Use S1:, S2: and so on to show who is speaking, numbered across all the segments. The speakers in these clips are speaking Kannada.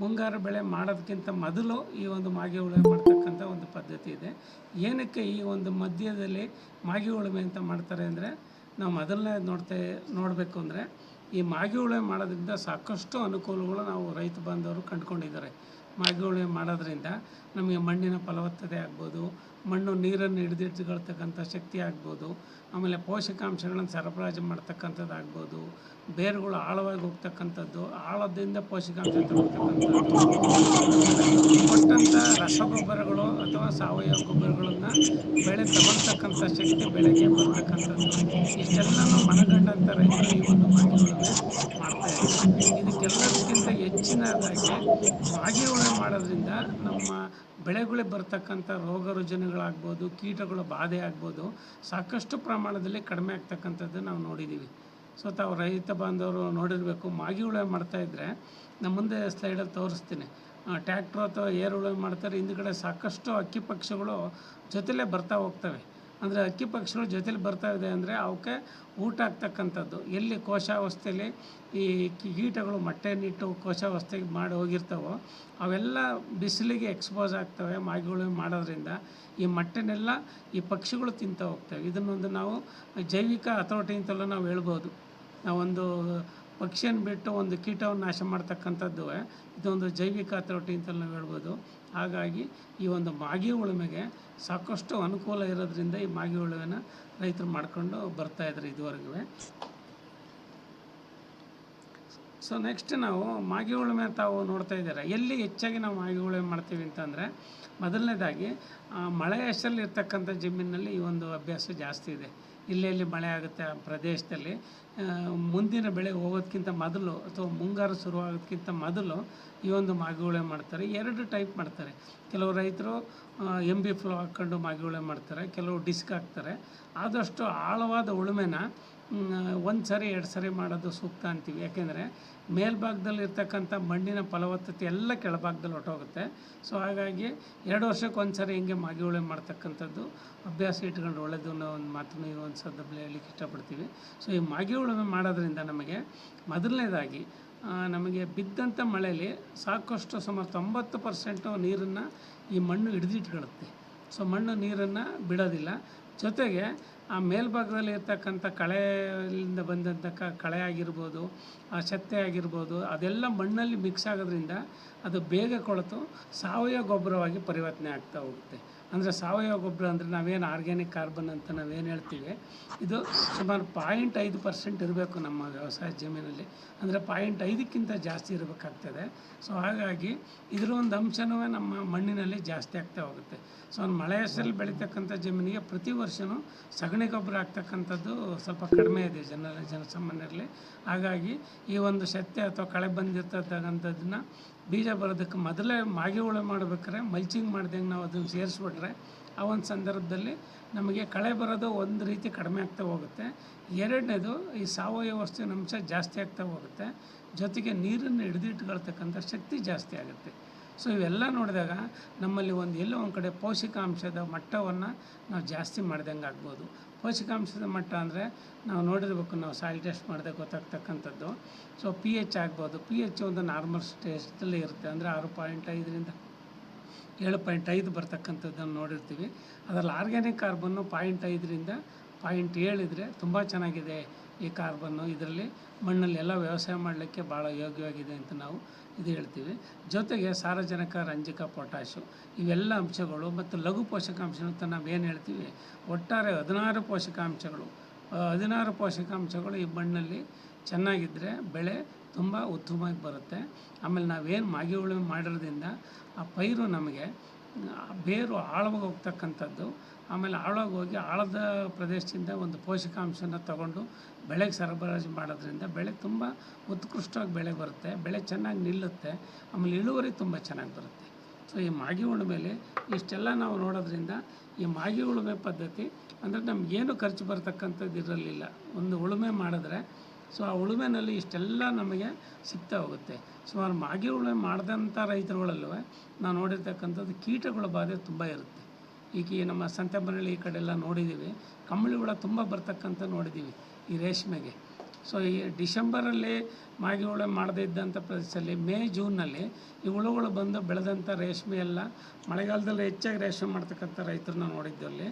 S1: ಮುಂಗಾರು ಬೆಳೆ ಮಾಡೋದಕ್ಕಿಂತ ಮೊದಲು ಈ ಒಂದು ಮಾಗಿ ಉಳುಮೆ ಮಾಡ್ತಕ್ಕಂಥ ಒಂದು ಪದ್ಧತಿ ಇದೆ. ಏನಕ್ಕೆ ಈ ಒಂದು ಮಧ್ಯದಲ್ಲಿ ಮಾಗಿ ಉಳುಮೆ ಅಂತ ಮಾಡ್ತಾರೆ ಅಂದರೆ, ನಾವು ಮೊದಲನೇ ನೋಡ್ತೇ, ನೋಡಬೇಕು ಅಂದರೆ ಈ ಮಾಗಿ ಉಳುಮೆ ಮಾಡೋದ್ರಿಂದ ಸಾಕಷ್ಟು ಅನುಕೂಲಗಳು ನಾವು ರೈತ ಬಾಂಧವರು ಕಂಡುಕೊಂಡಿದ್ದಾರೆ. ಉಳುಮೆ ಮಾಡೋದ್ರಿಂದ ನಮಗೆ ಮಣ್ಣಿನ ಫಲವತ್ತತೆ ಆಗ್ಬೋದು, ಮಣ್ಣು ನೀರನ್ನು ಹಿಡಿದಿಟ್ಕೊಳ್ತಕ್ಕಂಥ ಶಕ್ತಿ ಆಗ್ಬೋದು, ಆಮೇಲೆ ಪೋಷಕಾಂಶಗಳನ್ನು ಸರಬರಾಜು ಮಾಡ್ತಕ್ಕಂಥದ್ದು ಆಗ್ಬೋದು ಬೇರುಗಳು ಆಳವಾಗಿ ಹೋಗ್ತಕ್ಕಂಥದ್ದು, ಆಳದಿಂದ ಪೋಷಕಾಂಶ ತಗೊಳ್ತಕ್ಕಂಥದ್ದು. ಕೊಟ್ಟಂಥ ರಸಗೊಬ್ಬರಗಳು ಅಥವಾ ಸಾವಯವ ಗೊಬ್ಬರಗಳನ್ನು ಬೆಳೆ ತಗೊಳ್ತಕ್ಕಂಥ ಶಕ್ತಿ ಬೆಳೆಗೆ ಬರ್ತಕ್ಕಂಥದ್ದು. ಇಷ್ಟೆಲ್ಲನೂ ಮನಗಂಡಂಥ ರೈತರು ಈ ಒಂದು ಇದ್ದಾರೆ ಇದಕ್ಕೆಲ್ಲದಕ್ಕಿಂತ ಹೆಚ್ಚಿನದಾಗಿ ಮಾಗಿ ಹೂಳೆ ಮಾಡೋದ್ರಿಂದ ನಮ್ಮ ಬೆಳೆಗಳಿಗೆ ಬರ್ತಕ್ಕಂಥ ರೋಗ ರುಜಿನಗಳಾಗ್ಬೋದು, ಕೀಟಗಳ ಬಾಧೆ ಆಗ್ಬೋದು, ಸಾಕಷ್ಟು ಪ್ರಮಾಣದಲ್ಲಿ ಕಡಿಮೆ ಆಗ್ತಕ್ಕಂಥದ್ದು ನಾವು ನೋಡಿದ್ದೀವಿ. ಸೊ ತಾವು ರೈತ ಬಾಂಧವರು ನೋಡಿರಬೇಕು, ಮಾಗಿ ಉಳುವೆ ಮಾಡ್ತಾಯಿದ್ರೆ ನಮ್ಮ ಮುಂದೆ ಸ್ಲೈಡಲ್ಲಿ ತೋರಿಸ್ತೀನಿ. ಟ್ಯಾಕ್ಟ್ರು ಅಥವಾ ಏರು ಉಳುಮೆ ಮಾಡ್ತಾರೆ, ಹಿಂದ್ಗಡೆ ಸಾಕಷ್ಟು ಅಕ್ಕಿ ಪಕ್ಷಿಗಳು ಜೊತೆಲೇ ಬರ್ತಾ ಹೋಗ್ತವೆ. ಅಂದರೆ ಅಕ್ಕಿ ಪಕ್ಷಿಗಳು ಜೊತೆಲಿ ಬರ್ತಾ ಇದೆ ಅಂದರೆ ಅವಕ್ಕೆ ಊಟ ಆಗ್ತಕ್ಕಂಥದ್ದು. ಎಲ್ಲಿ ಕೋಶಾವಸ್ಥೆಯಲ್ಲಿ ಈ ಕೀಟಗಳು ಮೊಟ್ಟೆಯನ್ನಿಟ್ಟು ಕೋಶಾವಸ್ಥೆಗೆ ಮಾಡಿ ಹೋಗಿರ್ತಾವೋ, ಅವೆಲ್ಲ ಬಿಸಿಲಿಗೆ ಎಕ್ಸ್ಪೋಸ್ ಆಗ್ತವೆ, ಮಾಗಿಗಳು ಮಾಡೋದ್ರಿಂದ. ಈ ಮೊಟ್ಟೆನೆಲ್ಲ ಈ ಪಕ್ಷಿಗಳು ತಿಂತಾ ಹೋಗ್ತವೆ. ಇದನ್ನೊಂದು ನಾವು ಜೈವಿಕ ಹತೋಟಿ ಅಂತೆಲ್ಲ ನಾವು ಹೇಳ್ಬೋದು. ನಾವೊಂದು ಪಕ್ಷಿಯನ್ನು ಬಿಟ್ಟು ಒಂದು ಕೀಟವನ್ನು ನಾಶ ಮಾಡ್ತಕ್ಕಂಥದ್ದು ಇದೊಂದು ಜೈವಿಕ ಹತೋಟಿ ಅಂತಲೂ ನಾವು ಹೇಳ್ಬೋದು. ಹಾಗಾಗಿ ಈ ಒಂದು ಮಾಗಿ ಉಳುಮೆಗೆ ಸಾಕಷ್ಟು ಅನುಕೂಲ ಇರೋದ್ರಿಂದ ಈ ಮಾಗಿ ಉಳುಮೆನ ರೈತರು ಮಾಡ್ಕೊಂಡು ಬರ್ತಾಯಿದ್ರು ಇದುವರೆಗೂ ಸೊ ನೆಕ್ಸ್ಟ್ ನಾವು ಮಾಗಿ ಉಳುಮೆ ತಾವು ನೋಡ್ತಾ ಇದ್ದೀರಾ. ಎಲ್ಲಿ ಹೆಚ್ಚಾಗಿ ನಾವು ಮಾಗಿ ಉಳುಮೆ ಮಾಡ್ತೀವಿ ಅಂತಂದರೆ, ಮೊದಲನೇದಾಗಿ ಮಳೆ ಹೆಸರಲ್ಲಿ ಇರ್ತಕ್ಕಂಥ ಜಮೀನಿನಲ್ಲಿ ಈ ಒಂದು ಅಭ್ಯಾಸ ಜಾಸ್ತಿ ಇದೆ. ಎಲ್ಲೆಲ್ಲಿ ಮಳೆ ಆಗುತ್ತೆ ಆ ಪ್ರದೇಶದಲ್ಲಿ ಮುಂದಿನ ಬೆಳೆ ಹೋಗೋದಕ್ಕಿಂತ ಮೊದಲು ಅಥವಾ ಮುಂಗಾರು ಶುರುವಾಗೋದಕ್ಕಿಂತ ಮೊದಲು ಈ ಒಂದು ಮಾಗಿಹುಳೆ ಮಾಡ್ತಾರೆ. ಎರಡು ಟೈಪ್ ಮಾಡ್ತಾರೆ. ಕೆಲವು ರೈತರು ಎಂ ಬಿ ಫ್ಲೋ ಹಾಕ್ಕೊಂಡು ಮಾಗಿಹುಳೆ ಮಾಡ್ತಾರೆ, ಕೆಲವು ಡಿಸ್ಕ್ ಹಾಕ್ತಾರೆ. ಆದಷ್ಟು ಆಳವಾದ ಉಳುಮೆನ ಒಂದು ಸರಿ ಎರಡು ಸರಿ ಮಾಡೋದು ಸೂಕ್ತ ಅಂತೀವಿ. ಯಾಕೆಂದರೆ ಮೇಲ್ಭಾಗದಲ್ಲಿ ಇರ್ತಕ್ಕಂಥ ಮಣ್ಣಿನ ಫಲವತ್ತತೆ ಎಲ್ಲ ಕೆಳಭಾಗದಲ್ಲಿ ಹೊಟ್ಟೋಗುತ್ತೆ ಸೊ ಹಾಗಾಗಿ ಎರಡು ವರ್ಷಕ್ಕೆ ಒಂದು ಸರಿ ಹಿಂಗೆ ಮಾಗಿ ಮಾಡ್ತಕ್ಕಂಥದ್ದು ಅಭ್ಯಾಸ ಇಟ್ಕೊಂಡು ಒಳ್ಳೆಯದು ಅನ್ನೋ ಒಂದು ಮಾತನ್ನು ಈ ಒಂದು ಸಂದರ್ಭದಲ್ಲಿ ಹೇಳಲಿಕ್ಕೆ ಇಷ್ಟಪಡ್ತೀವಿ. ಸೊ ಈ ಮಾಗಿ ಉಳುಮೆ ಮಾಡೋದ್ರಿಂದ ನಮಗೆ ಮೊದಲನೇದಾಗಿ ನಮಗೆ ಬಿದ್ದಂಥ ಮಳೆಯಲ್ಲಿ ಸಾಕಷ್ಟು ಸುಮಾರು ತೊಂಬತ್ತು ಪರ್ಸೆಂಟು ನೀರನ್ನು ಈ ಮಣ್ಣು ಹಿಡಿದಿಟ್ಕೊಳ್ಳುತ್ತೆ. ಸೊ ಮಣ್ಣು ನೀರನ್ನು ಬಿಡೋದಿಲ್ಲ. ಜೊತೆಗೆ ಆ ಮೇಲ್ಭಾಗದಲ್ಲಿ ಇರ್ತಕ್ಕಂಥ ಕಳೆಯಿಂದ ಬಂದಂಥ ಕಳೆ ಆಗಿರ್ಬೋದು, ಆ ಸತ್ತೆ ಆಗಿರ್ಬೋದು, ಅದೆಲ್ಲ ಮಣ್ಣಲ್ಲಿ ಮಿಕ್ಸ್ ಆಗೋದ್ರಿಂದ ಅದು ಬೇಗ ಕೊಳೆತು, ಸಾವಯವ ಗೊಬ್ಬರವಾಗಿ ಪರಿವರ್ತನೆ ಆಗ್ತಾ ಹೋಗುತ್ತೆ. ಅಂದರೆ ಸಾವಯವ ಗೊಬ್ಬರ ಅಂದರೆ ನಾವೇನು ಆರ್ಗ್ಯಾನಿಕ್ ಕಾರ್ಬನ್ ಅಂತ ನಾವೇನು ಹೇಳ್ತೀವಿ, ಇದು ಸುಮಾರು ಪಾಯಿಂಟ್ ಐದು ಪರ್ಸೆಂಟ್ ಇರಬೇಕು ನಮ್ಮ ವ್ಯವಸಾಯ ಜಮೀನಲ್ಲಿ. ಅಂದರೆ ಪಾಯಿಂಟ್ ಐದಕ್ಕಿಂತ ಜಾಸ್ತಿ ಇರಬೇಕಾಗ್ತದೆ. ಸೊ ಹಾಗಾಗಿ ಇದರ ಒಂದು ಅಂಶನೂ ನಮ್ಮ ಮಣ್ಣಿನಲ್ಲಿ ಜಾಸ್ತಿ ಆಗ್ತಾ ಹೋಗುತ್ತೆ. ಸೊ ಮಳೆ ಹೆಸರಲ್ಲಿ ಬೆಳೀತಕ್ಕಂಥ ಜಮೀನಿಗೆ ಪ್ರತಿ ವರ್ಷವೂ ಸಗಣಿ ಗೊಬ್ಬರ ಆಗ್ತಕ್ಕಂಥದ್ದು ಸ್ವಲ್ಪ ಕಡಿಮೆ ಇದೆ ಜನ ಜನಸಾಮಾನ್ಯರಲ್ಲಿ. ಹಾಗಾಗಿ ಈ ಒಂದು ಸತ್ಯ ಅಥವಾ ಕಳೆ ಬಂದಿರ್ತಕ್ಕಂಥದ್ದನ್ನ ಬೀಜ ಬರೋದಕ್ಕೆ ಮೊದಲೇ ಮಾಗಿ ಹುಳ ಮಾಡ್ಬೇಕಾದ್ರೆ ಮಲ್ಚಿಂಗ್ ಮಾಡ್ದಂಗೆ ನಾವು ಅದನ್ನು ಸೇರಿಸ್ಬಿಟ್ರೆ ಆ ಒಂದು ಸಂದರ್ಭದಲ್ಲಿ ನಮಗೆ ಕಳೆ ಬರೋದು ಒಂದು ರೀತಿ ಕಡಿಮೆ ಆಗ್ತಾ ಹೋಗುತ್ತೆ. ಎರಡನೇದು ಈ ಸಾವಯವ ವಸ್ತುವಿನ ಅಂಶ ಜಾಸ್ತಿ ಆಗ್ತಾ ಹೋಗುತ್ತೆ. ಜೊತೆಗೆ ನೀರನ್ನು ಹಿಡಿದಿಟ್ಕೊಳ್ತಕ್ಕಂಥ ಶಕ್ತಿ ಜಾಸ್ತಿ ಆಗುತ್ತೆ. ಸೊ ಇವೆಲ್ಲ ನೋಡಿದಾಗ ನಮ್ಮಲ್ಲಿ ಒಂದು ಎಲ್ಲೋ ಒಂದು ಕಡೆ ಪೌಷ್ಟಿಕಾಂಶದ ಮಟ್ಟವನ್ನು ನಾವು ಜಾಸ್ತಿ ಮಾಡ್ದಂಗೆ ಆಗ್ಬೋದು. ಪೌಷ್ಟಿಕಾಂಶದ ಮಟ್ಟ ಅಂದರೆ ನಾವು ನೋಡಿರ್ಬೇಕು, ನಾವು ಸಾಯಿಲ್ ಟೆಸ್ಟ್ ಮಾಡಿದಾಗ ಗೊತ್ತಾಗ್ತಕ್ಕಂಥದ್ದು. ಸೊ ಪಿ ಎಚ್ ಆಗ್ಬೋದು. ಪಿ ಎಚ್ ಒಂದು ನಾರ್ಮಲ್ ಸ್ಟೇಜಲ್ಲೇ ಇರುತ್ತೆ. ಅಂದರೆ ಆರು ಪಾಯಿಂಟ್ ಐದರಿಂದ ಏಳು ಪಾಯಿಂಟ್ ಐದು ಬರ್ತಕ್ಕಂಥದ್ದನ್ನು ನೋಡಿರ್ತೀವಿ. ಅದರಲ್ಲಿ ಆರ್ಗ್ಯಾನಿಕ್ ಕಾರ್ಬನ್ನು ಪಾಯಿಂಟ್ ಐದರಿಂದ ಪಾಯಿಂಟ್ ಏಳಿದ್ರೆ ತುಂಬ ಚೆನ್ನಾಗಿದೆ ಈ ಕಾರ್ಬನ್ನು ಇದರಲ್ಲಿ ಮಣ್ಣಲ್ಲಿ ಎಲ್ಲ ವ್ಯವಸಾಯ ಮಾಡಲಿಕ್ಕೆ ಭಾಳ ಯೋಗ್ಯವಾಗಿದೆ ಅಂತ ನಾವು ಇದು ಹೇಳ್ತೀವಿ. ಜೊತೆಗೆ ಸಾರಜನಕ, ರಂಜಕ ಪೊಟ್ಯಾಶು ಇವೆಲ್ಲ ಅಂಶಗಳು ಮತ್ತು ಲಘು ಪೋಷಕಾಂಶ ಅಂತ ನಾವು ಹೇಳ್ತೀವಿ? ಒಟ್ಟಾರೆ ಹದಿನಾರು ಪೋಷಕಾಂಶಗಳು. ಹದಿನಾರು ಪೋಷಕಾಂಶಗಳು ಈ ಮಣ್ಣಲ್ಲಿ ಚೆನ್ನಾಗಿದ್ದರೆ ಬೆಳೆ ತುಂಬ ಉತ್ತಮವಾಗಿ ಬರುತ್ತೆ. ಆಮೇಲೆ ನಾವೇನು ಮಾಗಿ ಉಳುಮೆ ಮಾಡಿರೋದ್ರಿಂದ ಆ ಪೈರು ನಮಗೆ ಬೇರು ಆಳವಾಗಿ ಹೋಗ್ತಕ್ಕಂಥದ್ದು ಆಮೇಲೆ ಆಳೋಗಿ ಹೋಗಿ ಆಳದ ಪ್ರದೇಶದಿಂದ ಒಂದು ಪೋಷಕಾಂಶನ ತಗೊಂಡು ಬೆಳೆಗೆ ಸರಬರಾಜು ಮಾಡೋದ್ರಿಂದ ಬೆಳೆ ತುಂಬ ಉತ್ಕೃಷ್ಟವಾಗಿ ಬೆಳೆ ಬರುತ್ತೆ, ಬೆಳೆ ಚೆನ್ನಾಗಿ ನಿಲ್ಲುತ್ತೆ, ಆಮೇಲೆ ಇಳುವರಿ ತುಂಬ ಚೆನ್ನಾಗಿ ಬರುತ್ತೆ. ಸೊ ಈ ಮಾಗಿ ಉಳುಮೆಲಿ ಇಷ್ಟೆಲ್ಲ ನಾವು ನೋಡೋದ್ರಿಂದ ಈ ಮಾಗಿ ಉಳುಮೆ ಪದ್ಧತಿ ಅಂದರೆ ನಮಗೇನು ಖರ್ಚು ಬರ್ತಕ್ಕಂಥದ್ದು ಇರಲಿಲ್ಲ. ಒಂದು ಉಳುಮೆ ಮಾಡಿದ್ರೆ ಸೊ, ಆ ಉಳುಮೆನಲ್ಲಿ ಇಷ್ಟೆಲ್ಲ ನಮಗೆ ಸಿಗ್ತಾ ಹೋಗುತ್ತೆ. ಸುಮಾರು ಮಾಗಿ ಉಳುಮೆ ಮಾಡಿದಂಥ ರೈತರುಗಳಲ್ಲೂ ನಾವು ನೋಡಿರ್ತಕ್ಕಂಥದ್ದು ಕೀಟಗಳ ಬಾಧೆ ತುಂಬ ಇರುತ್ತೆ. ಈಗ ನಮ್ಮ ಸಂತೆಮರಳಿ ಈ ಕಡೆ ಎಲ್ಲ ನೋಡಿದ್ದೀವಿ. ಕಂಬಳಿ ಹುಳ ತುಂಬ ಬರ್ತಕ್ಕಂಥ ನೋಡಿದ್ದೀವಿ ಈ ರೇಷ್ಮೆಗೆ. ಸೊ ಈ ಡಿಸೆಂಬರಲ್ಲಿ ಮಾಗಿ ಹುಳ ಮಾಡದೇ ಇದ್ದಂಥ ಪ್ರದೇಶದಲ್ಲಿ, ಮೇ ಜೂನಲ್ಲಿ ಈ ಹುಳುಗಳು ಬಂದು ಬೆಳೆದಂಥ ರೇಷ್ಮೆ ಎಲ್ಲ, ಮಳೆಗಾಲದಲ್ಲಿ ಹೆಚ್ಚಾಗಿ ರೇಷ್ಮೆ ಮಾಡ್ತಕ್ಕಂಥ ರೈತರನ್ನ ನೋಡಿದ್ದಲ್ಲಿ